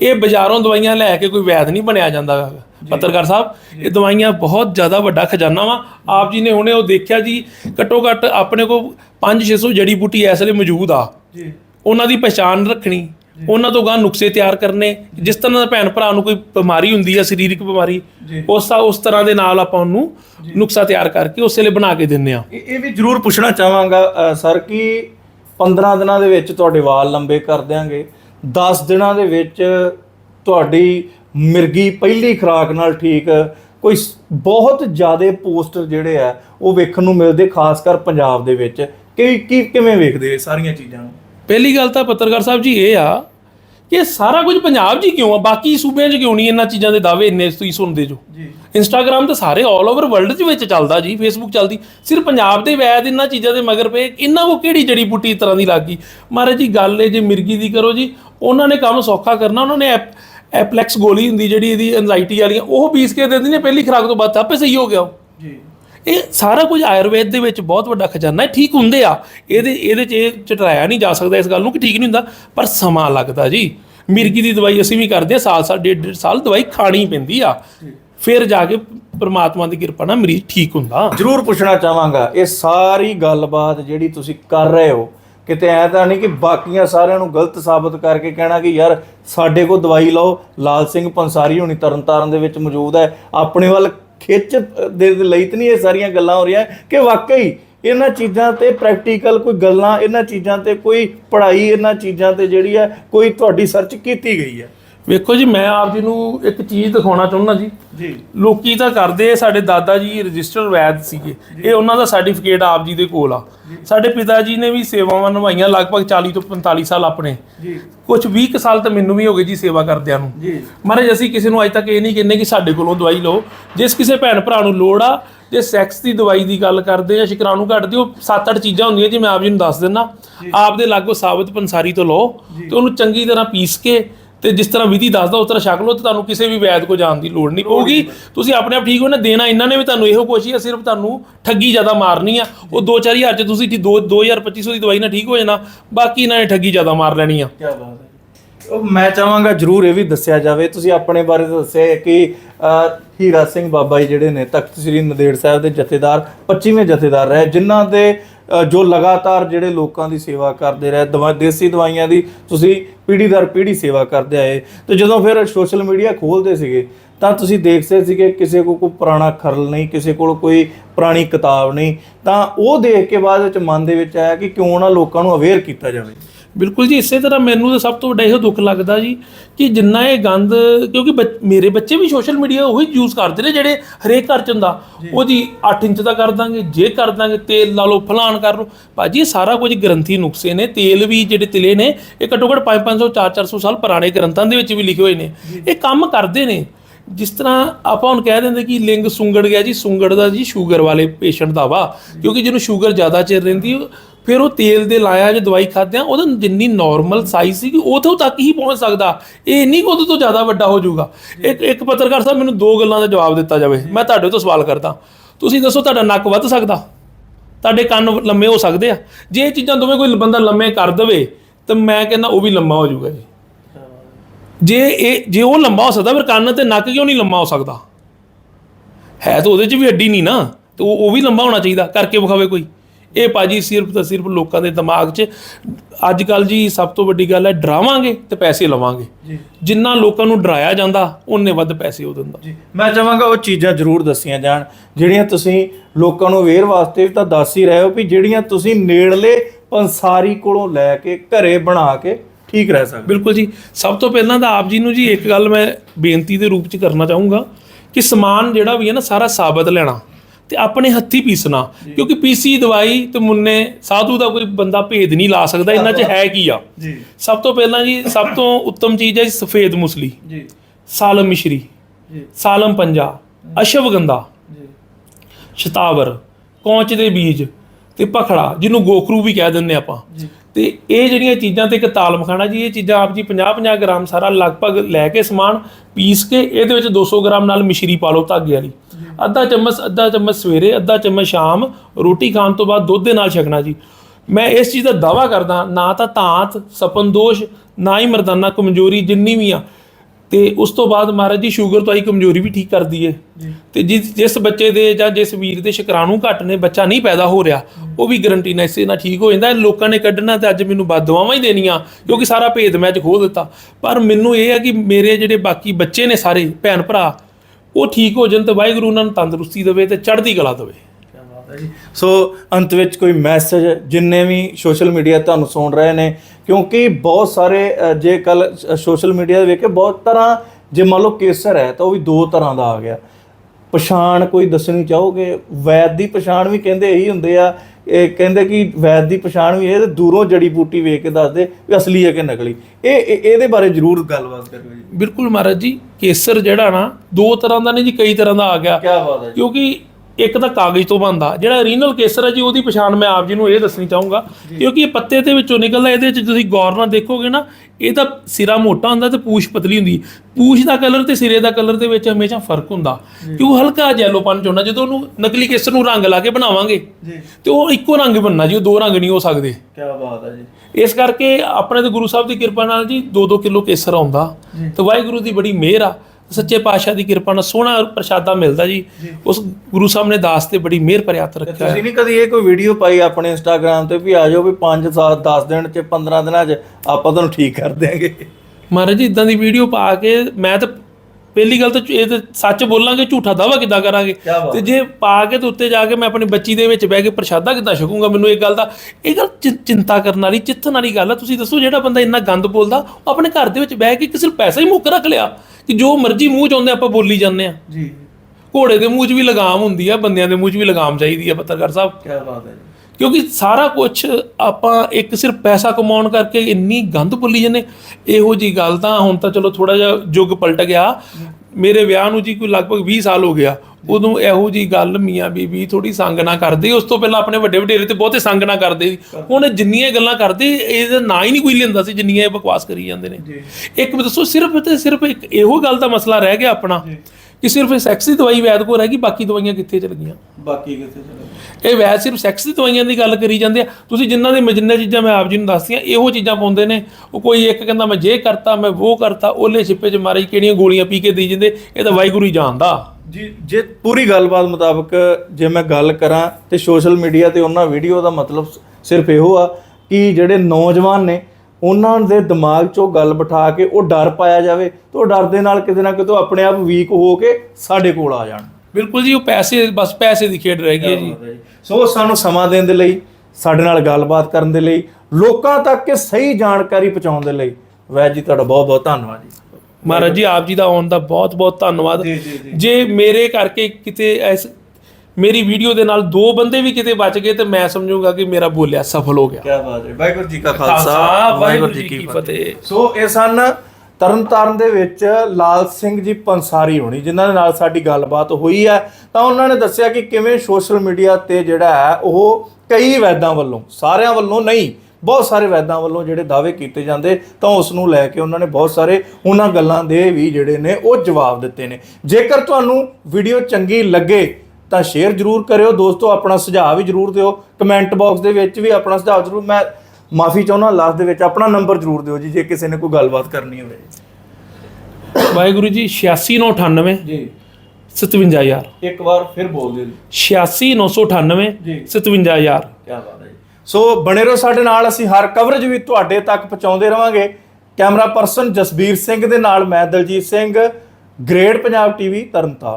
A: ਇਹ ਬਾਜ਼ਾਰੋਂ ਦਵਾਈਆਂ ਲੈ ਕੇ ਕੋਈ ਵੈਦ ਨਹੀਂ ਬਣਿਆ ਜਾਂਦਾ। ਪੱਤਰਕਾਰ ਸਾਹਿਬ ਇਹ ਦਵਾਈਆਂ ਬਹੁਤ ਜ਼ਿਆਦਾ ਵੱਡਾ ਖਜ਼ਾਨਾ ਵਾ। ਆਪ ਜੀ ਨੇ ਹੁਣੇ ਉਹ ਦੇਖਿਆ ਜੀ ਘੱਟੋ ਘੱਟ ਆਪਣੇ ਕੋਲ 5-600 ਜੜੀ ਬੂਟੀ ਇਸ ਵੇਲੇ ਮੌਜੂਦ ਆ।
B: ਜੀ।
A: ਉਹਨਾਂ ਦੀ ਪਛਾਣ ਰੱਖਣੀ। ਉਹਨਾਂ ਤੋਂ ਗਾਂ ਨੁਕਸੇ ਤਿਆਰ ਕਰਨੇ ਜਿਸ ਤਰ੍ਹਾਂ ਦਾ ਭੈਣ ਭਰਾ ਨੂੰ ਕੋਈ ਬਿਮਾਰੀ ਹੁੰਦੀ ਹੈ ਸਰੀਰਕ ਬਿਮਾਰੀ ਉਸ ਉਸ ਤਰ੍ਹਾਂ ਦੇ ਨਾਲ ਆਪਾਂ ਉਹਨੂੰ ਨੁਕਸਾ ਤਿਆਰ ਕਰਕੇ ਉਸੇ ਲਈ ਬਣਾ ਕੇ ਦਿੰਨੇ ਆ
B: ਇਹ ਵੀ ਜ਼ਰੂਰ ਪੁੱਛਣਾ ਚਾਹਾਂਗਾ ਸਰ ਕਿ 15 ਦਿਨਾਂ ਦੇ ਵਿੱਚ ਤੁਹਾਡੇ ਵਾਲ ਲੰਬੇ ਕਰ ਦਿਆਂਗੇ 10 ਦਿਨਾਂ ਦੇ ਵਿੱਚ ਤੁਹਾਡੀ ਮਿਰਗੀ ਪਹਿਲੀ ਖੁਰਾਕ ਨਾਲ ਠੀਕ ਕੋਈ ਬਹੁਤ ਜ਼ਿਆਦਾ ਪੋਸਟਰ ਜਿਹੜੇ ਆ ਉਹ ਵੇਖਣ ਨੂੰ ਮਿਲਦੇ ਖਾਸ ਕਰ ਪੰਜਾਬ ਦੇ ਵਿੱਚ। ਕਿ ਕੀ ਕਿਵੇਂ ਵੇਖਦੇ ਸਾਰੀਆਂ ਚੀਜ਼ਾਂ ਨੂੰ?
A: ਪਹਿਲੀ ਗੱਲ ਤਾਂ ਪੱਤਰਕਾਰ ਸਾਹਿਬ ਜੀ ਇਹ ਆ ਕਿ ਸਾਰਾ ਕੁਝ ਪੰਜਾਬ 'ਚ ਹੀ ਕਿਉਂ ਆ? ਬਾਕੀ ਸੂਬਿਆਂ 'ਚ ਕਿਉਂ ਨਹੀਂ ਇਹਨਾਂ ਚੀਜ਼ਾਂ ਦੇ ਦਾਅਵੇ ਇੰਨੇ ਤੁਸੀਂ ਸੁਣਦੇ ਜੋ?
B: ਜੀ।
A: ਇੰਸਟਾਗ੍ਰam ਤਾਂ ਸਾਰੇ 올 ਓਵਰ ਵਰਲਡ 'ਚ ਵਿੱਚ ਚੱਲਦਾ ਜੀ ਫੇਸਬੁੱਕ ਚੱਲਦੀ। ਸਿਰਫ ਪੰਜਾਬ ਦੇ ਵੈਦ ਇਹਨਾਂ ਚੀਜ਼ਾਂ ਦੇ ਮਗਰ ਪਏ। ਇਹਨਾਂ ਕੋ ਕਿਹੜੀ ਜੜੀ ਬੂਟੀ ਤਰ੍ਹਾਂ ਦੀ ਲੱਗ ਗਈ? ਮਹਾਰਾਜ ਜੀ ਗੱਲ ਇਹ ਜੇ ਮਿਰਗੀ ਦੀ ਕਰੋ ਜੀ ਉਹਨਾਂ ਨੇ ਕੰਮ ਸੌਖਾ ਕਰਨਾ ਉਹਨਾਂ ਨੇ ਐਪ- ਐਪਲੈਕਸ ਗੋਲੀ ਹੁੰਦੀ ਜਿਹੜੀ ਇਹਦੀ ਐਂਜ਼ਾਈਟੀ ਵਾਲੀਆਂ ਉਹ ਪੀਸ ਕੇ ਦੇ ਦਿੰਦੇ ਨੇ ਪਹਿਲੀ ਖੁਰਾਕ ਤੋਂ ਬਾਅਦ ਆਪੇ ਸਹੀ ਹੋ ਗਿਆ ਉਹ।
B: ਜੀ।
A: ਇਹ ਸਾਰਾ ਕੁਝ ਆਯੁਰਵੇਦ ਦੇ ਵਿੱਚ ਬਹੁਤ ਵੱਡਾ ਖਜ਼ਾਨਾ ਹੈ ਠੀਕ ਹੁੰਦੇ ਆ। ਇਹਦੇ ਇਹਦੇ 'ਚ ਇਹ ਚਟਰਾਇਆ ਨਹੀਂ ਜਾ ਸਕਦਾ ਇਸ ਗੱਲ ਨੂੰ ਕਿ ਠੀਕ ਨਹੀਂ ਹੁੰਦਾ ਪਰ ਸਮਾਂ ਲੱਗਦਾ ਜੀ। ਮਿਰਗੀ ਦੀ ਦਵਾਈ ਅਸੀਂ ਵੀ ਕਰਦੇ ਆ ਸਾਲ ਸਾਲ ਡੇਢ ਡੇਢ ਸਾਲ ਦਵਾਈ ਖਾਣੀ ਪੈਂਦੀ ਆ। ਫਿਰ ਜਾ ਕੇ ਪ੍ਰਮਾਤਮਾ ਦੀ ਕਿਰਪਾ ਨਾਲ ਮਰੀਜ਼ ਠੀਕ ਹੁੰਦਾ।
B: ਜ਼ਰੂਰ ਪੁੱਛਣਾ ਚਾਹਾਂਗਾ ਇਹ ਸਾਰੀ ਗੱਲਬਾਤ ਜਿਹੜੀ ਤੁਸੀਂ ਕਰ ਰਹੇ ਹੋ ਕਿਤੇ ਐ ਤਾਂ ਨਹੀਂ ਕਿ ਬਾਕੀਆਂ ਸਾਰਿਆਂ ਨੂੰ ਗਲਤ ਸਾਬਤ ਕਰਕੇ ਕਹਿਣਾ ਕਿ ਯਾਰ ਸਾਡੇ ਕੋਲ ਦਵਾਈ ਲਓ ਲਾਲ ਸਿੰਘ ਪੰਸਾਰੀ ਹੋਣੀ ਤਰਨਤਾਰਨ ਦੇ ਵਿੱਚ ਮੌਜੂਦ ਹੈ ਆਪਣੇ ਵੱਲ ਖਿੱਚ ਦੇ ਲਈ ਤਾਂ ਨਹੀਂ ਇਹ ਸਾਰੀਆਂ ਗੱਲਾਂ ਹੋ ਰਹੀਆਂ, ਕਿ ਵਾਕਈ ਇਹਨਾਂ ਚੀਜ਼ਾਂ ਤੇ ਪ੍ਰੈਕਟੀਕਲ ਕੋਈ ਗੱਲਾਂ, ਇਹਨਾਂ ਚੀਜ਼ਾਂ ਤੇ ਕੋਈ ਪੜ੍ਹਾਈ, ਇਹਨਾਂ ਚੀਜ਼ਾਂ ਤੇ ਜਿਹੜੀ ਹੈ, ਕੋਈ ਤੁਹਾਡੀ ਸਰਚ ਕੀਤੀ ਗਈ ਹੈ।
A: ਵੇਖੋ ਜੀ ਮੈਂ ਆਪ ਜੀ ਨੂੰ ਇੱਕ ਚੀਜ਼ ਦਿਖਾਉਣਾ ਚਾਹੁੰਦਾ ਜੀ।
B: ਜੀ।
A: ਲੋਕੀ ਤਾਂ ਕਰਦੇ ਆ, ਸਾਡੇ ਦਾਦਾ ਜੀ ਰਜਿਸਟਰ ਵੈਦ ਸੀਗੇ। ਇਹ ਉਹਨਾਂ ਦਾ ਸਰਟੀਫਿਕੇਟ ਆਪ ਜੀ ਦੇ ਕੋਲ ਆ। ਸਾਡੇ ਪਿਤਾ ਜੀ ਨੇ ਵੀ ਸੇਵਾਵਾਂ ਨਿਭਾਈਆਂ ਲਗਭਗ 40 ਤੋਂ 45 ਸਾਲ ਆਪਣੇ।
B: ਜੀ।
A: ਕੁਝ 20 ਕੁ ਸਾਲ ਤਾਂ ਮੈਨੂੰ ਵੀ ਹੋ ਗਏ ਜੀ ਸੇਵਾ ਕਰਦਿਆਂ ਨੂੰ।
B: ਜੀ।
A: ਮਹਾਰਾਜ ਅਸੀਂ ਕਿਸੇ ਨੂੰ ਅੱਜ ਤੱਕ ਇਹ ਨਹੀਂ ਕਹਿੰਦੇ ਕਿ ਸਾਡੇ ਕੋਲੋਂ ਦਵਾਈ ਲਓ। ਜਿਸ ਕਿਸੇ ਭੈਣ ਭਰਾ ਨੂੰ ਲੋੜ ਆ ਜੇ ਸੈਕਸ ਦੀ ਦਵਾਈ ਦੀ ਗੱਲ ਕਰਦੇ ਆ ਸ਼ੁਕਰਾਣੂ ਘਟਦੇ ਉਹ 7-8 ਚੀਜ਼ਾਂ ਹੁੰਦੀਆਂ ਜੀ ਮੈਂ ਆਪ ਜੀ ਨੂੰ ਦੱਸ ਦਿੰਦਾ। ਆਪ ਦੇ ਲਾਗੋ ਸਾਬਤ ਪੰਸਾਰੀ ਤੋਂ ਲਓ ਤੇ ਉਹਨੂੰ ਚੰਗੀ ਤਰ੍ਹਾਂ ਪੀਸ ਕੇ ਤੇ ਜਿਸ ਤਰ੍ਹਾਂ ਵਿਧੀ ਦੱਸਦਾ ਉਸ ਤਰ੍ਹਾਂ ਛਕ ਲਓ ਤੇ ਤੁਹਾਨੂੰ ਕਿਸੇ ਵੀ ਵੈਦ ਕੋ ਜਾਣ ਦੀ ਲੋੜ ਨਹੀਂ ਪਊਗੀ। ਤੁਸੀਂ ਆਪਣੇ ਆਪ ਠੀਕ ਹੋ ਨਾ ਦੇਣਾ ਇਹਨਾਂ ਨੇ ਵੀ ਤੁਹਾਨੂੰ ਇਹੋ ਕੋਸ਼ਿਸ਼ ਹੈ ਸਿਰਫ ਤੁਹਾਨੂੰ ਠੱਗੀ ਜ਼ਿਆਦਾ ਮਾਰਨੀ ਆ। ਉਹ 2-4 ਹਜ਼ਾਰ ਚ ਤੁਸੀਂ 2 2500 ਦੀ ਦਵਾਈ ਨਾਲ ਠੀਕ ਹੋ ਜਾਣਾ ਬਾਕੀ ਇਹਨਾਂ ਨੇ ਠੱਗੀ ਜ਼ਿਆਦਾ ਮਾਰ ਲੈਣੀ ਆ।
B: ਕੀ ਬਾਤ ਹੈ। ਉਹ ਮੈਂ ਚਾਹਾਂਗਾ ਜਰੂਰ ਇਹ ਵੀ ਦੱਸਿਆ ਜਾਵੇ। ਤੁਸੀਂ ਆਪਣੇ ਬਾਰੇ ਤਾਂ ਦੱਸਿਆ ਹੈ ਕਿ ਅਹ, ਹੀਰਾ ਸਿੰਘ ਬਾਬਾ ਜੀ ਜਿਹੜੇ ਨੇ ਤਖਤ ਸ੍ਰੀ ਨੰਦੇੜ ਸਾਹਿਬ ਦੇ ਜਥੇਦਾਰ 25ਵੇਂ ਜਥੇਦਾਰ ਰਹੇ ਜਿਨ੍ਹਾਂ ਦੇ ਜੋ ਲਗਾਤਾਰ ਜਿਹੜੇ ਲੋਕਾਂ ਦੀ ਸੇਵਾ ਕਰਦੇ ਰਹੇ ਦਵਾ ਦੇਸੀ ਦਵਾਈਆਂ ਦੀ, ਤੁਸੀਂ ਪੀੜ੍ਹੀ ਦਰ ਪੀੜ੍ਹੀ ਸੇਵਾ ਕਰਦੇ ਆਏ। ਤੇ ਜਦੋਂ ਫਿਰ ਸੋਸ਼ਲ ਮੀਡੀਆ ਖੋਲਦੇ ਸੀਗੇ, ਤਾਂ ਤੁਸੀਂ ਦੇਖਦੇ ਸੀਗੇ ਕਿਸੇ ਕੋਲ ਕੋਈ ਪੁਰਾਣਾ ਖਰਲ ਨਹੀਂ, ਕਿਸੇ ਕੋਲ ਕੋਈ ਪੁਰਾਣੀ ਕਿਤਾਬ ਨਹੀਂ। ਤਾਂ ਉਹ ਦੇਖ ਕੇ ਬਾਅਦ ਵਿੱਚ ਮਨ ਦੇ ਵਿੱਚ ਆਇਆ ਕਿ ਕਿਉਂ ਨਾ ਲੋਕਾਂ ਨੂੰ ਅਵੇਅਰ ਕੀਤਾ ਜਾਵੇ।
A: ਬਿਲਕੁਲ ਜੀ ਇਸੇ ਤਰ੍ਹਾਂ ਮੈਨੂੰ ਤਾਂ ਸਭ ਤੋਂ ਵੱਡਾ ਇਹੋ ਦੁੱਖ ਲੱਗਦਾ ਜੀ ਕਿ ਜਿੰਨਾ ਇਹ ਗੰਦ ਕਿਉਂਕਿ ਬੱਚ- ਮੇਰੇ ਬੱਚੇ ਵੀ ਸੋਸ਼ਲ ਮੀਡੀਆ ਉਹੀ ਯੂਜ਼ ਕਰਦੇ ਨੇ ਜਿਹੜੇ ਹਰੇਕ ਘਰ ਚ ਹੁੰਦਾ। ਉਹ ਜੀ 8 ਇੰਚ ਦਾ ਕਰ ਦਾਂਗੇ ਜੇ ਕਰ ਦਾਂਗੇ ਤੇਲ ਲਾ ਲਓ ਫਲਾਣ ਕਰ ਲਓ। ਭਾਜੀ ਇਹ ਸਾਰਾ ਕੁਝ ਗ੍ਰੰਥੀ ਨੁਕਸੇ ਨੇ। ਤੇਲ ਵੀ ਜਿਹੜੇ ਤਿਲੇ ਨੇ ਇਹ ਘੱਟੋ ਘੱਟ 5-500 4-400 ਸਾਲ ਪੁਰਾਣੇ ਗ੍ਰੰਥਾਂ ਦੇ ਵਿੱਚ ਵੀ ਲਿਖੇ ਹੋਏ ਨੇ। ਇਹ ਕੰਮ ਕਰਦੇ ਨੇ। ਜਿਸ ਤਰ੍ਹਾਂ ਆਪਾਂ ਹੁਣ ਕਹਿ ਦਿੰਦੇ ਕਿ ਲਿੰਗ ਸੁੰਗੜ ਗਿਆ ਜੀ ਸੁੰਗੜ ਦਾ ਜੀ ਸ਼ੂਗਰ ਵਾਲੇ ਪੇਸ਼ੈਂਟ ਦਾ ਵਾ। ਕਿਉਂਕਿ ਜਿਹਨੂੰ ਸ਼ੂਗਰ ਜ਼ਿਆਦਾ ਚਿਰ ਰਹਿੰਦੀ ਉਹ- ਫਿਰ ਉਹ ਤੇਲ ਦੇ ਲਾਇਆ ਜੇ ਦਵਾਈ ਖਾਦਿਆਂ ਉਹਦਾ ਜਿੰਨੀ ਨਾਰਮਲ ਸਾਈਜ਼ ਸੀ ਕਿ ਉਥੋਂ ਤੱਕ ਹੀ ਪਹੁੰਚ ਸਕਦਾ। ਇਹ ਨਹੀਂ ਉਹਦੇ ਤੋਂ ਜ਼ਿਆਦਾ ਵੱਡਾ ਹੋ ਜਾਊਗਾ। ਇੱਕ ਇੱਕ ਪੱਤਰਕਾਰ ਸਾਹਿਬ ਮੈਨੂੰ ਦੋ ਗੱਲਾਂ ਦਾ ਜਵਾਬ ਦਿੱਤਾ ਜਾਵੇ। ਮੈਂ ਤੁਹਾਡੇ ਤੋਂ ਸਵਾਲ ਕਰਦਾ। ਤੁਸੀਂ ਦੱਸੋ ਤੁਹਾਡਾ ਨੱਕ ਵੱਧ ਸਕਦਾ? ਤੁਹਾਡੇ ਕੰਨ ਲੰਮੇ ਹੋ ਸਕਦੇ ਆ? ਜੇ ਇਹ ਚੀਜ਼ਾਂ ਦੋਵੇਂ ਕੋਈ ਬੰਦਾ ਲੰਮੇ ਕਰ ਦੇਵੇ ਤਾਂ ਮੈਂ ਕਹਿੰਦਾ ਉਹ ਵੀ ਲੰਮਾ ਹੋ ਜਾਊਗਾ ਜੀ। ਜੇ ਇਹ ਜੇ ਉਹ ਲੰਮਾ ਹੋ ਸਕਦਾ ਫਿਰ ਕੰਨ ਤੇ ਨੱਕ ਕਿਉਂ ਨਹੀਂ ਲੰਮਾ ਹੋ ਸਕਦਾ? ਹੈ ਤਾਂ ਉਹਦੇ 'ਚ ਵੀ ਹੱਡੀ ਨਹੀਂ ਨਾ ਤੇ ਉਹ ਉਹ ਵੀ ਲੰਮਾ ਹੋਣਾ ਚਾਹੀਦਾ ਕਰਕੇ ਵਿਖਾਵੇ ਕੋਈ। ਇਹ ਭਾਜੀ ਸਿਰਫ ਤਾਂ ਸਿਰਫ ਲੋਕਾਂ ਦੇ ਦਿਮਾਗ 'ਚ ਅੱਜ ਕੱਲ ਜੀ ਸਭ ਤੋਂ ਵੱਡੀ ਗੱਲ ਹੈ ਡਰਾਵਾਂਗੇ ਤੇ ਪੈਸੇ ਲਵਾਂਗੇ।
B: ਜੀ।
A: ਜਿੰਨਾ ਲੋਕਾਂ ਨੂੰ ਡਰਾਇਆ ਜਾਂਦਾ ਉਹਨੇ ਵੱਧ ਪੈਸੇ ਉਹ ਦਿੰਦਾ।
B: ਜੀ। ਮੈਂ ਚਾਹਾਂਗਾ ਉਹ ਚੀਜ਼ਾਂ ਜ਼ਰੂਰ ਦੱਸੀਆਂ ਜਾਣ। ਜਿਹੜੀਆਂ ਤੁਸੀਂ ਲੋਕਾਂ ਨੂੰ ਅਵੇਅਰ ਵਾਸਤੇ ਤਾਂ ਦੱਸ ਹੀ ਰਹੇ ਹੋ ਵੀ ਜਿਹੜੀਆਂ ਤੁਸੀਂ ਨੇੜਲੇ ਪੰਸਾਰੀ ਕੋਲੋਂ ਲੈ ਕੇ ਘਰੇ ਬਣਾ ਕੇ ਠੀਕ ਰਹਿ ਸਕਦੇ।
A: ਬਿਲਕੁਲ ਜੀ। ਸਭ ਤੋਂ ਪਹਿਲਾਂ ਤਾਂ ਆਪ ਜੀ ਨੂੰ ਜੀ ਇੱਕ ਗੱਲ ਮੈਂ ਬੇਨਤੀ ਦੇ ਰੂਪ 'ਚ ਕਰਨਾ ਚਾਹੂੰਗਾ ਕਿ ਸਮਾਨ ਜਿਹੜਾ ਵੀ ਹੈ ਨਾ ਸਾਰਾ ਸਾਬਤ ਲੈਣਾ। ਤੇ ਆਪਣੇ ਹੱਥੀ ਪੀਸਣਾ। ਕਿਉਂਕਿ ਪੀਸੀ ਦਵਾਈ ਤੇ ਮੁੰਨੇ ਸਾਧੂ ਦਾ ਕੋਈ ਬੰਦਾ ਭੇਦ ਨਹੀਂ ਲਾ ਸਕਦਾ ਇਹਨਾਂ 'ਚ ਹੈ ਕੀ ਆ?
B: ਜੀ।
A: ਸਭ ਤੋਂ ਪਹਿਲਾਂ ਜੀ ਸਭ ਤੋਂ ਉੱਤਮ ਚੀਜ਼ ਹੈ ਜੀ ਸਫੇਦ ਮੁਸਲੀ।
B: ਜੀ।
A: ਸਾਲਮ ਮਿਸ਼ਰੀ।
B: ਜੀ।
A: ਸਾਲਮ ਪੰਜਾ। ਅਸ਼ਵਗੰਧਾ
B: ਜੀ।
A: ਸ਼ਤਾਵਰ। ਕੌਂਚ ਦੇ ਬੀਜ ਤੇ ਪਖੜਾ ਜਿਹਨੂੰ ਗੋਖਰੂ ਵੀ ਕਹਿ ਦਿੰਦੇ ਆਪਾਂ।
B: ਜੀ।
A: ਤੇ ਇਹ ਜਿਹੜੀਆਂ ਚੀਜ਼ਾਂ ਤੇ ਇੱਕ ਤਾਲ ਮਖਾਣਾ ਜੀ ਇਹ ਚੀਜ਼ਾਂ ਆਪ ਜੀ 50-50 ਗ੍ਰਾਮ ਸਾਰਾ ਲਗਭਗ ਲੈ ਕੇ ਸਮਾਨ ਪੀਸ ਕੇ ਇਹਦੇ ਵਿੱਚ 200 ਗ੍ਰਾਮ ਨਾਲ ਮਿਸ਼ਰੀ ਪਾ ਲਓ ਧਾਗੇ ਵਾਲੀ। ਅੱਧਾ ਚਮਚ ਅੱਧਾ ਚਮਚ ਸਵੇਰੇ ਅੱਧਾ ਚਮਚ ਸ਼ਾਮ ਰੋਟੀ ਖਾਣ ਤੋਂ ਬਾਅਦ ਦੁੱਧ ਦੇ ਨਾਲ ਛਕਣਾ ਜੀ। ਮੈਂ ਇਸ ਚੀਜ਼ ਦਾ ਦਾਵਾ ਕਰਦਾ ਨਾ ਤਾਂ ਧਾਤ ਸਪਨ ਦੋਸ਼ ਨਾ ਹੀ ਮਰਦਾਨਾ ਕਮਜ਼ੋਰੀ ਜਿੰਨੀ ਵੀ ਆ। ਤੇ ਉਸ ਤੋਂ ਬਾਅਦ ਮਹਾਰਾਜ ਜੀ ਸ਼ੂਗਰ ਤੋਂ ਆਈ ਕਮਜ਼ੋਰੀ ਵੀ ਠੀਕ ਕਰਦੀ ਹੈ ਤੇ ਜਿਸ ਜਿਸ ਬੱਚੇ ਦੇ ਜਾਂ ਜਿਸ ਵੀਰ ਦੇ ਸ਼ੁਕਰਾਣੂ ਘੱਟ ਨੇ ਬੱਚਾ ਨਹੀਂ ਪੈਦਾ ਹੋ ਰਿਹਾ ਉਹ ਵੀ ਗਰੰਟੀ ਨਾਲ ਇਸੇ ਨਾਲ ਠੀਕ ਹੋ ਜਾਂਦਾ। ਲੋਕਾਂ ਨੇ ਕੱਢਣਾ ਤੇ ਅੱਜ ਮੈਨੂੰ ਬਦਦੁਆਵਾਂ ਹੀ ਦੇਣੀਆਂ ਕਿਉਂਕਿ ਸਾਰਾ ਭੇਦ ਮੈਂ ਅੱਜ ਖੋਹ ਦਿੱਤਾ। ਪਰ ਮੈਨੂੰ ਇਹ ਹੈ ਕਿ ਮੇਰੇ ਜਿਹੜੇ ਬਾਕੀ ਬੱਚੇ ਨੇ ਸਾਰੇ ਭੈਣ ਭਰਾ ਉਹ ਠੀਕ ਹੋ ਜਾਣ ਤੇ ਵਾਹਿਗੁਰੂ ਉਹਨਾਂ ਨੂੰ ਤੰਦਰੁਸਤੀ ਦੇਵੇ ਤੇ ਚੜ੍ਹਦੀ ਕਲਾ ਦੇਵੇ।
B: ਜੀ। ਸੋ ਅੰਤ ਵਿੱਚ ਕੋਈ ਮੈਸੇਜ ਜਿੰਨੇ ਵੀ ਸੋਸ਼ਲ ਮੀਡੀਆ ਤੁਹਾਨੂੰ ਸੁਣ ਰਹੇ ਨੇ ਕਿਉਂਕਿ ਬਹੁਤ ਸਾਰੇ ਅ, ਜੇ ਕੱਲ ਸੋਸ਼ਲ ਮੀਡੀਆ ਦੇ ਵੇਖੇ ਬਹੁਤ ਤਰ੍ਹਾਂ ਜੇ ਮੰਨ ਲਓ ਕੇਸਰ ਹੈ ਤਾਂ ਉਹ ਵੀ ਦੋ ਤਰ੍ਹਾਂ ਦਾ ਆ ਗਿਆ। ਪਛਾਣ ਕੋਈ ਦੱਸਣੀ ਚਾਹੋਗੇ? ਵੈਦ ਦੀ ਪਛਾਣ ਵੀ ਕਹਿੰਦੇ ਇਹੀ ਹੁੰਦੇ ਆ ਇਹ ਕਹਿੰਦੇ ਕਿ ਵੈਦ ਦੀ ਪਛਾਣ ਵੀ ਇਹ ਤੇ ਦੂਰੋਂ ਜੜੀ ਬੂਟੀ ਵੇਖ ਕੇ ਦੱਸਦੇ ਵੀ ਅਸਲੀ ਹੈ ਕਿ ਨਕਲੀ। ਇਹ ਇਹ- ਇਹਦੇ ਬਾਰੇ ਜ਼ਰੂਰ ਗੱਲਬਾਤ ਕਰਿਓ ਜੀ।
A: ਬਿਲਕੁਲ ਮਹਾਰਾਜ ਜੀ ਕੇਸਰ ਜਿਹੜਾ ਨਾ ਦੋ ਤਰ੍ਹਾਂ ਦਾ ਨਹੀਂ ਜੀ ਕਈ ਤਰ੍ਹਾਂ ਦਾ ਆ ਗਿਆ।
B: ਕੀ ਬਾਤ ਹੈ ਜੀ।
A: ਕਿਉਂਕਿ ਇੱਕ ਤਾਂ ਕਾਗਜ਼ ਤੋਂ ਬਣਦਾ। ਜਿਹੜਾ ਰੀਨਲ ਕੇਸਰ ਹੈ ਜੀ ਉਹਦੀ ਪਛਾਣ ਮੈਂ ਆਪ ਜੀ ਨੂੰ ਇਹ ਦੱਸਣੀ ਚਾਹੂੰਗਾ। ਕਿਉਂਕਿ ਇਹ ਪੱਤੇ ਦੇ ਵਿੱਚੋਂ ਨਿਕਲਦਾ ਇਹਦੇ ਵਿੱਚ ਤੁਸੀਂ ਗੌਰ ਨਾਲ ਦੇਖੋਗੇ ਨਾ ਇਹਦਾ ਸਿਰਾ ਮੋਟਾ ਹੁੰਦਾ ਤੇ ਪੂਛ ਪਤਲੀ ਹੁੰਦੀ। ਪੂਛ ਦਾ ਕਲਰ ਤੇ ਸਿਰੇ ਦਾ ਕਲਰ ਦੇ ਵਿੱਚ ਹਮੇਸ਼ਾ ਫ਼ਰਕ ਹੁੰਦਾ। ਕਿਉਂ? ਹਲਕਾ ਜੈਲੋਪਨ ਚ ਹੁੰਦਾ ਜਦੋਂ ਉਹਨੂੰ ਨਕਲੀ ਕੇਸਰ ਨੂੰ ਰੰਗ ਲਾ ਕੇ ਬਣਾਵਾਂਗੇ ਤੇ ਉਹ ਇੱਕੋ ਰੰਗ ਬਣਨਾ ਜੀ ਉਹ ਦੋ ਰੰਗ ਨਹੀਂ ਹੋ ਸਕਦੇ।
B: ਕੀ ਬਾਤ ਹੈ ਜੀ।
A: ਇਸ ਕਰਕੇ ਆਪਣੇ ਤੇ ਗੁਰੂ ਸਾਹਿਬ ਦੀ ਕਿਰਪਾ ਨਾਲ ਜੀ 2-2 ਕਿਲੋ ਕੇਸਰ ਆਉਂਦਾ। ਤੇ ਵਾਹਿਗੁਰੂ ਦੀ ਬੜੀ ਮਿਹਰ ਆ। ਸੱਚੇ ਪਾਤਸ਼ਾਹ ਦੀ ਕਿਰਪਾ ਨਾਲ ਸੋਹਣਾ ਪ੍ਰਸ਼ਾਦਾ ਮਿਲਦਾ ਜੀ। ਉਸ ਗੁਰੂ ਸਾਹਿਬ ਨੇ ਦਾਸ ਤੇ ਬੜੀ ਮਿਹਰ ਭਰਿਆ ਹੱਥ ਰੱਖਿਆ
B: ਤੁਸੀਂ ਨਹੀਂ ਕਦੀ ਇਹ ਕੋਈ ਵੀਡੀਓ ਪਾਈ ਆਪਣੇ ਇੰਸਟਾਗ੍ਰam ਤੇ ਵੀ ਆ ਜਾਓ ਵੀ 5 7 10 ਦਿਨ ਚ 15 ਦਿਨਾਂ ਚ ਆਪਾਂ ਤੁਹਾਨੂੰ ਠੀਕ ਕਰ ਦਿਆਂਗੇ।
A: ਮਹਾਰਾਜ ਜੀ ਇਦਾਂ ਦੀ ਵੀਡੀਓ ਪਾ ਕੇ ਮੈਂ ਤਾਂ ਪਹਿਲੀ ਗੱਲ ਤਾਂ ਇਹ ਤਾਂ ਸੱਚ ਬੋਲਾਂਗੇ ਝੂਠਾ ਦਾਵਾ ਕਿੱਦਾਂ ਕਰਾਂਗੇ?
B: ਕਿਆ ਬਾਤ।
A: ਤੇ ਜੇ ਪਾ ਕੇ ਤੇ ਉੱਤੇ ਜਾ ਕੇ ਮੈਂ ਆਪਣੀ ਬੱਚੀ ਦੇ ਵਿੱਚ ਬਹਿ ਕੇ ਪ੍ਰਸ਼ਾਦਾ ਕਿੱਦਾਂ ਛਕੂੰਗਾ ਮੈਨੂੰ ਇਹ ਗੱਲ ਦਾ? ਇਹ ਗੱਲ ਚਿੰ- ਚਿੰਤਾ ਕਰਨ ਵਾਲੀ ਚਿੱਤਨ ਵਾਲੀ ਗੱਲ ਆ। ਤੁਸੀਂ ਦੱਸੋ ਜਿਹੜਾ ਬੰਦਾ ਇੰਨਾ ਗੰਦ ਬੋਲਦਾ ਉਹ ਆਪਣੇ ਘਰ ਦੇ ਵਿੱਚ ਬਹਿ ਕੇ ਕਿਸੇ ਪੈਸਾ ਹੀ ਮੁੱਕ ਰੱਖ ਲਿਆ ਕਿ ਜੋ ਮਰਜ਼ੀ ਮੂੰਹ ਚ ਆਉਂਦੇ ਆਪਾਂ ਬੋਲੀ ਜਾਂਦੇ ਆ।
B: ਜੀ।
A: ਘੋੜੇ ਦੇ ਮੂੰਹ 'ਚ ਵੀ ਲਗਾਮ ਹੁੰਦੀ ਆ ਬੰਦਿਆਂ ਦੇ ਮੂੰਹ 'ਚ ਵੀ ਲਗਾਮ ਚਾਹੀਦੀ ਆ ਪੱਤਰਕਾਰ ਸਾਹਿਬ।
B: ਕੀ ਬਾਤ ਹੈ ਜੀ।
A: ਕਿਉਂਕਿ ਸਾਰਾ ਕੁਝ ਆਪਾਂ ਇੱਕ ਸਿਰਫ ਪੈਸਾ ਕਮਾਉਣ ਕਰਕੇ ਇੰਨੀ ਗੰਦ ਭੁੱਲੀ ਜੰਨੇ ਇਹੋ ਜੀ ਗੱਲ ਤਾਂ ਹੁਣ ਤਾਂ ਚਲੋ ਥੋੜਾ ਜਿਹਾ ਯੁੱਗ ਪਲਟ ਗਿਆ। ਮੇਰੇ ਵਿਆਹ ਨੂੰ ਜੀ ਕੋਈ ਲਗਭਗ 20 ਸਾਲ ਹੋ ਗਿਆ। ਉਦੋਂ ਇਹੋ ਜੀ ਗੱਲ ਮੀਆਂ ਬੀਬੀ ਥੋੜੀ ਸੰਗ ਨਾ ਕਰਦੇ। ਉਸ ਤੋਂ ਪਹਿਲਾਂ ਆਪਣੇ ਵੱਡੇ ਵਡੇਰੇ ਤੇ ਬਹੁਤੇ ਸੰਗ ਨਾ ਕਰਦੇ। ਹੁਣ ਜਿੰਨੀਆਂ ਗੱਲਾਂ ਕਰਦੇ ਇਹਦਾ ਨਾਂ ਹੀ ਨਹੀਂ ਕੋਈ ਲੈਂਦਾ ਸੀ ਜਿੰਨੀਆਂ ਇਹ ਬਕਵਾਸ ਕਰੀ ਜਾਂਦੇ ਨੇ। ਇੱਕ ਦੱਸੋ ਸਿਰਫ ਤੇ ਸਿਰਫ ਇੱਕ ਇਹੋ ਗੱਲ ਦਾ ਮਸਲਾ ਰਹਿ ਗਿਆ ਆਪਣਾ। ਕਿ ਸਿਰਫ ਸੈਕਸ ਦੀ ਦਵਾਈ ਵੈਦ ਕੋ ਰਹਿ ਗਈ ਬਾਕੀ ਦਵਾਈਆਂ ਕਿੱਥੇ ਚਲ ਗਈਆਂ?
B: ਬਾਕੀ ਕਿੱਥੇ ਚਲੇ
A: ਇਹ ਵੈਸੇ ਸਿਰਫ ਸੈਕਸ ਦੀ ਦਵਾਈਆਂ ਦੀ ਗੱਲ ਕਰੀ ਜਾਂਦੇ ਆ। ਤੁਸੀਂ ਜਿਨ੍ਹਾਂ ਦੇ ਜਿੰਨੇ ਚੀਜ਼ਾਂ ਮੈਂ ਆਪ ਜੀ ਨੂੰ ਦੱਸਤੀਆਂ ਇਹੋ ਚੀਜ਼ਾਂ ਪਾਉਂਦੇ ਨੇ। ਉਹ ਕੋਈ ਇੱਕ ਕਹਿੰਦਾ ਮੈਂ ਜੇ ਕਰਤਾ ਮੈਂ ਉਹ ਕਰਤਾ। ਉਹਲੇ ਛਿੱਪੇ 'ਚ ਮਾਰੇ ਕਿਹੜੀਆਂ ਗੋਲੀਆਂ ਪੀ ਕੇ ਦੇ ਜਾਂਦੇ ਇਹ ਤਾਂ ਵਾਹਿਗੁਰੂ ਹੀ ਜਾਣਦਾ।
B: ਜੀ ਜੇ ਪੂਰੀ ਗੱਲਬਾਤ ਮੁਤਾਬਕ ਜੇ ਮੈਂ ਗੱਲ ਕਰਾਂ ਤੇ ਸੋਸ਼ਲ ਮੀਡੀਆ ਤੇ ਉਹਨਾਂ ਵੀਡੀਓ ਦਾ ਮਤਲਬ ਸਿਰਫ ਇਹੋ ਆ ਕਿ ਜਿਹੜੇ ਨੌਜਵਾਨ ਨੇ ਉਹਨਾਂ ਦੇ ਦਿਮਾਗ 'ਚੋਂ ਗੱਲ ਬਿਠਾ ਕੇ ਉਹ ਡਰ ਪਾਇਆ ਜਾਵੇ ਤੇ ਉਹ ਡਰ ਦੇ ਨਾਲ ਕਿਤੇ ਨਾ ਕਿਤੇ ਆਪਣੇ ਆਪ ਵੀਕ ਹੋ ਕੇ ਸਾਡੇ ਕੋਲ ਆ ਜਾਣ।
A: ਬਿਲਕੁਲ ਜੀ ਉਹ ਪੈਸੇ ਬਸ ਪੈਸੇ ਦੀ ਖੇਡ ਰਹਿ ਗਈ ਹੈ ਜੀ।
B: ਸੋ ਸਾਨੂੰ ਸਮਾਂ ਦੇਣ ਦੇ ਲਈ ਸਾਡੇ ਨਾਲ ਗੱਲਬਾਤ ਕਰਨ ਦੇ ਲਈ ਲੋਕਾਂ ਤੱਕ ਇਹ ਸਹੀ ਜਾਣਕਾਰੀ ਪਹੁੰਚਾਉਣ ਦੇ ਲਈ। ਵੈਦ ਜੀ ਤੁਹਾਡਾ ਬਹੁਤ ਬਹੁਤ ਧੰਨਵਾਦ ਜੀ।
A: ਮਹਾਰਾਜ ਜੀ ਆਪ ਜੀ ਦਾ ਆਉਣ ਦਾ ਬਹੁਤ ਬਹੁਤ ਧੰਨਵਾਦ।
B: ਜੇ
A: ਮੇਰੇ ਕਰਕੇ ਕਿਤੇ ਇਸ ਮੇਰੀ ਵੀਡੀਓ ਦੇ ਨਾਲ ਦੋ ਬੰਦੇ ਵੀ ਕਿਤੇ ਬਚ ਗਏ ਤੇ ਮੈਂ ਸਮਝੂੰਗਾ ਕਿ ਮੇਰਾ ਬੋਲਿਆ ਸਫਲ ਹੋ ਗਿਆ।
B: ਕੀ ਬਾਤ ਹੈ। ਵਾਹਿਗੁਰੂ ਜੀ ਕਾ ਖਾਲਸਾ
A: ਵਾਹਿਗੁਰੂ ਜੀ ਕੀ ਫਤਿਹ।
B: ਸੋ ਇਹ ਸਨ ਤਰਨਤਾਰਨ ਦੇ ਵਿੱਚ ਲਾਲ ਸਿੰਘ ਜੀ ਪੰਸਾਰੀ ਹੋਣੀ ਜਿਨ੍ਹਾਂ ਦੇ ਨਾਲ ਸਾਡੀ ਗੱਲਬਾਤ ਹੋਈ ਹੈ। ਤਾਂ ਉਹਨਾਂ ਨੇ ਦੱਸਿਆ ਕਿ ਕਿਵੇਂ ਸੋਸ਼ਲ ਮੀਡੀਆ ਤੇ ਜਿਹੜਾ ਹੈ ਉਹ ਕਈ ਵੈਦਾਂ ਵੱਲੋਂ ਸਾਰਿਆਂ ਵੱਲੋਂ ਨਹੀਂ ਬਹੁਤ ਸਾਰੇ ਵੈਦਾਂ ਵੱਲੋਂ ਜਿਹੜੇ ਦਾਅਵੇ ਕੀਤੇ ਜਾਂਦੇ ਤਾਂ ਉਸ ਨੂੰ ਲੈ ਕੇ ਉਹਨਾਂ ਨੇ ਬਹੁਤ ਸਾਰੇ ਉਹਨਾਂ ਗੱਲਾਂ ਦੇ ਵੀ ਜਿਹੜੇ ਨੇ ਉਹ ਜਵਾਬ ਦਿੱਤੇ ਨੇ। ਜੇਕਰ ਤੁਹਾਨੂੰ ਵੀਡੀਓ ਚੰਗੀ ਲੱਗੇ ਤਾਂ ਸ਼ੇਅਰ ਜਰੂਰ ਕਰਿਓ ਦੋਸਤੋ ਆਪਣਾ ਸੁਝਾਅ ਵੀ ਜਰੂਰ ਦਿਓ। ਕਮੈਂਟ ਬਾਕਸ ਦੇ ਵਿੱਚ ਵੀ ਆਪਣਾ ਸੁਝਾਅ ਜਰੂਰ ਮੈਂ ਮਾਫੀ ਚਾਹੁੰਦਾ ਲਾਸਟ ਦੇ ਵਿੱਚ ਆਪਣਾ ਨੰਬਰ ਜਰੂਰ ਦਿਓ ਜੀ ਜੇ ਕਿਸੇ ਨੇ ਕੋਈ ਗੱਲਬਾਤ ਕਰਨੀ ਹੋਵੇ।
A: ਵਾਹਿਗੁਰੂ ਜੀ 86998
B: ਜੀ।
A: 57000
B: ਇੱਕ ਵਾਰ ਫਿਰ ਬੋਲ ਦਿਓ ਜੀ।
A: 86998
B: ਜੀ।
A: 57000
B: ਕੀ ਬਾਤ ਹੈ ਜੀ। ਸੋ ਬਣੇ ਰਹੋ ਸਾਡੇ ਨਾਲ ਅਸੀਂ ਹਰ ਕਵਰੇਜ ਵੀ ਤੁਹਾਡੇ ਤੱਕ ਪਹੁੰਚਾਉਂਦੇ ਰਵਾਂਗੇ। ਕੈਮਰਾ ਪਰਸਨ ਜਸਬੀਰ ਸਿੰਘ ਦੇ ਨਾਲ ਮੈਂ ਦਲਜੀਤ ਸਿੰਘ ਗ੍ਰੇਟ ਪੰਜਾਬ ਟੀਵੀ ਤਰਨਤਾਰਨ।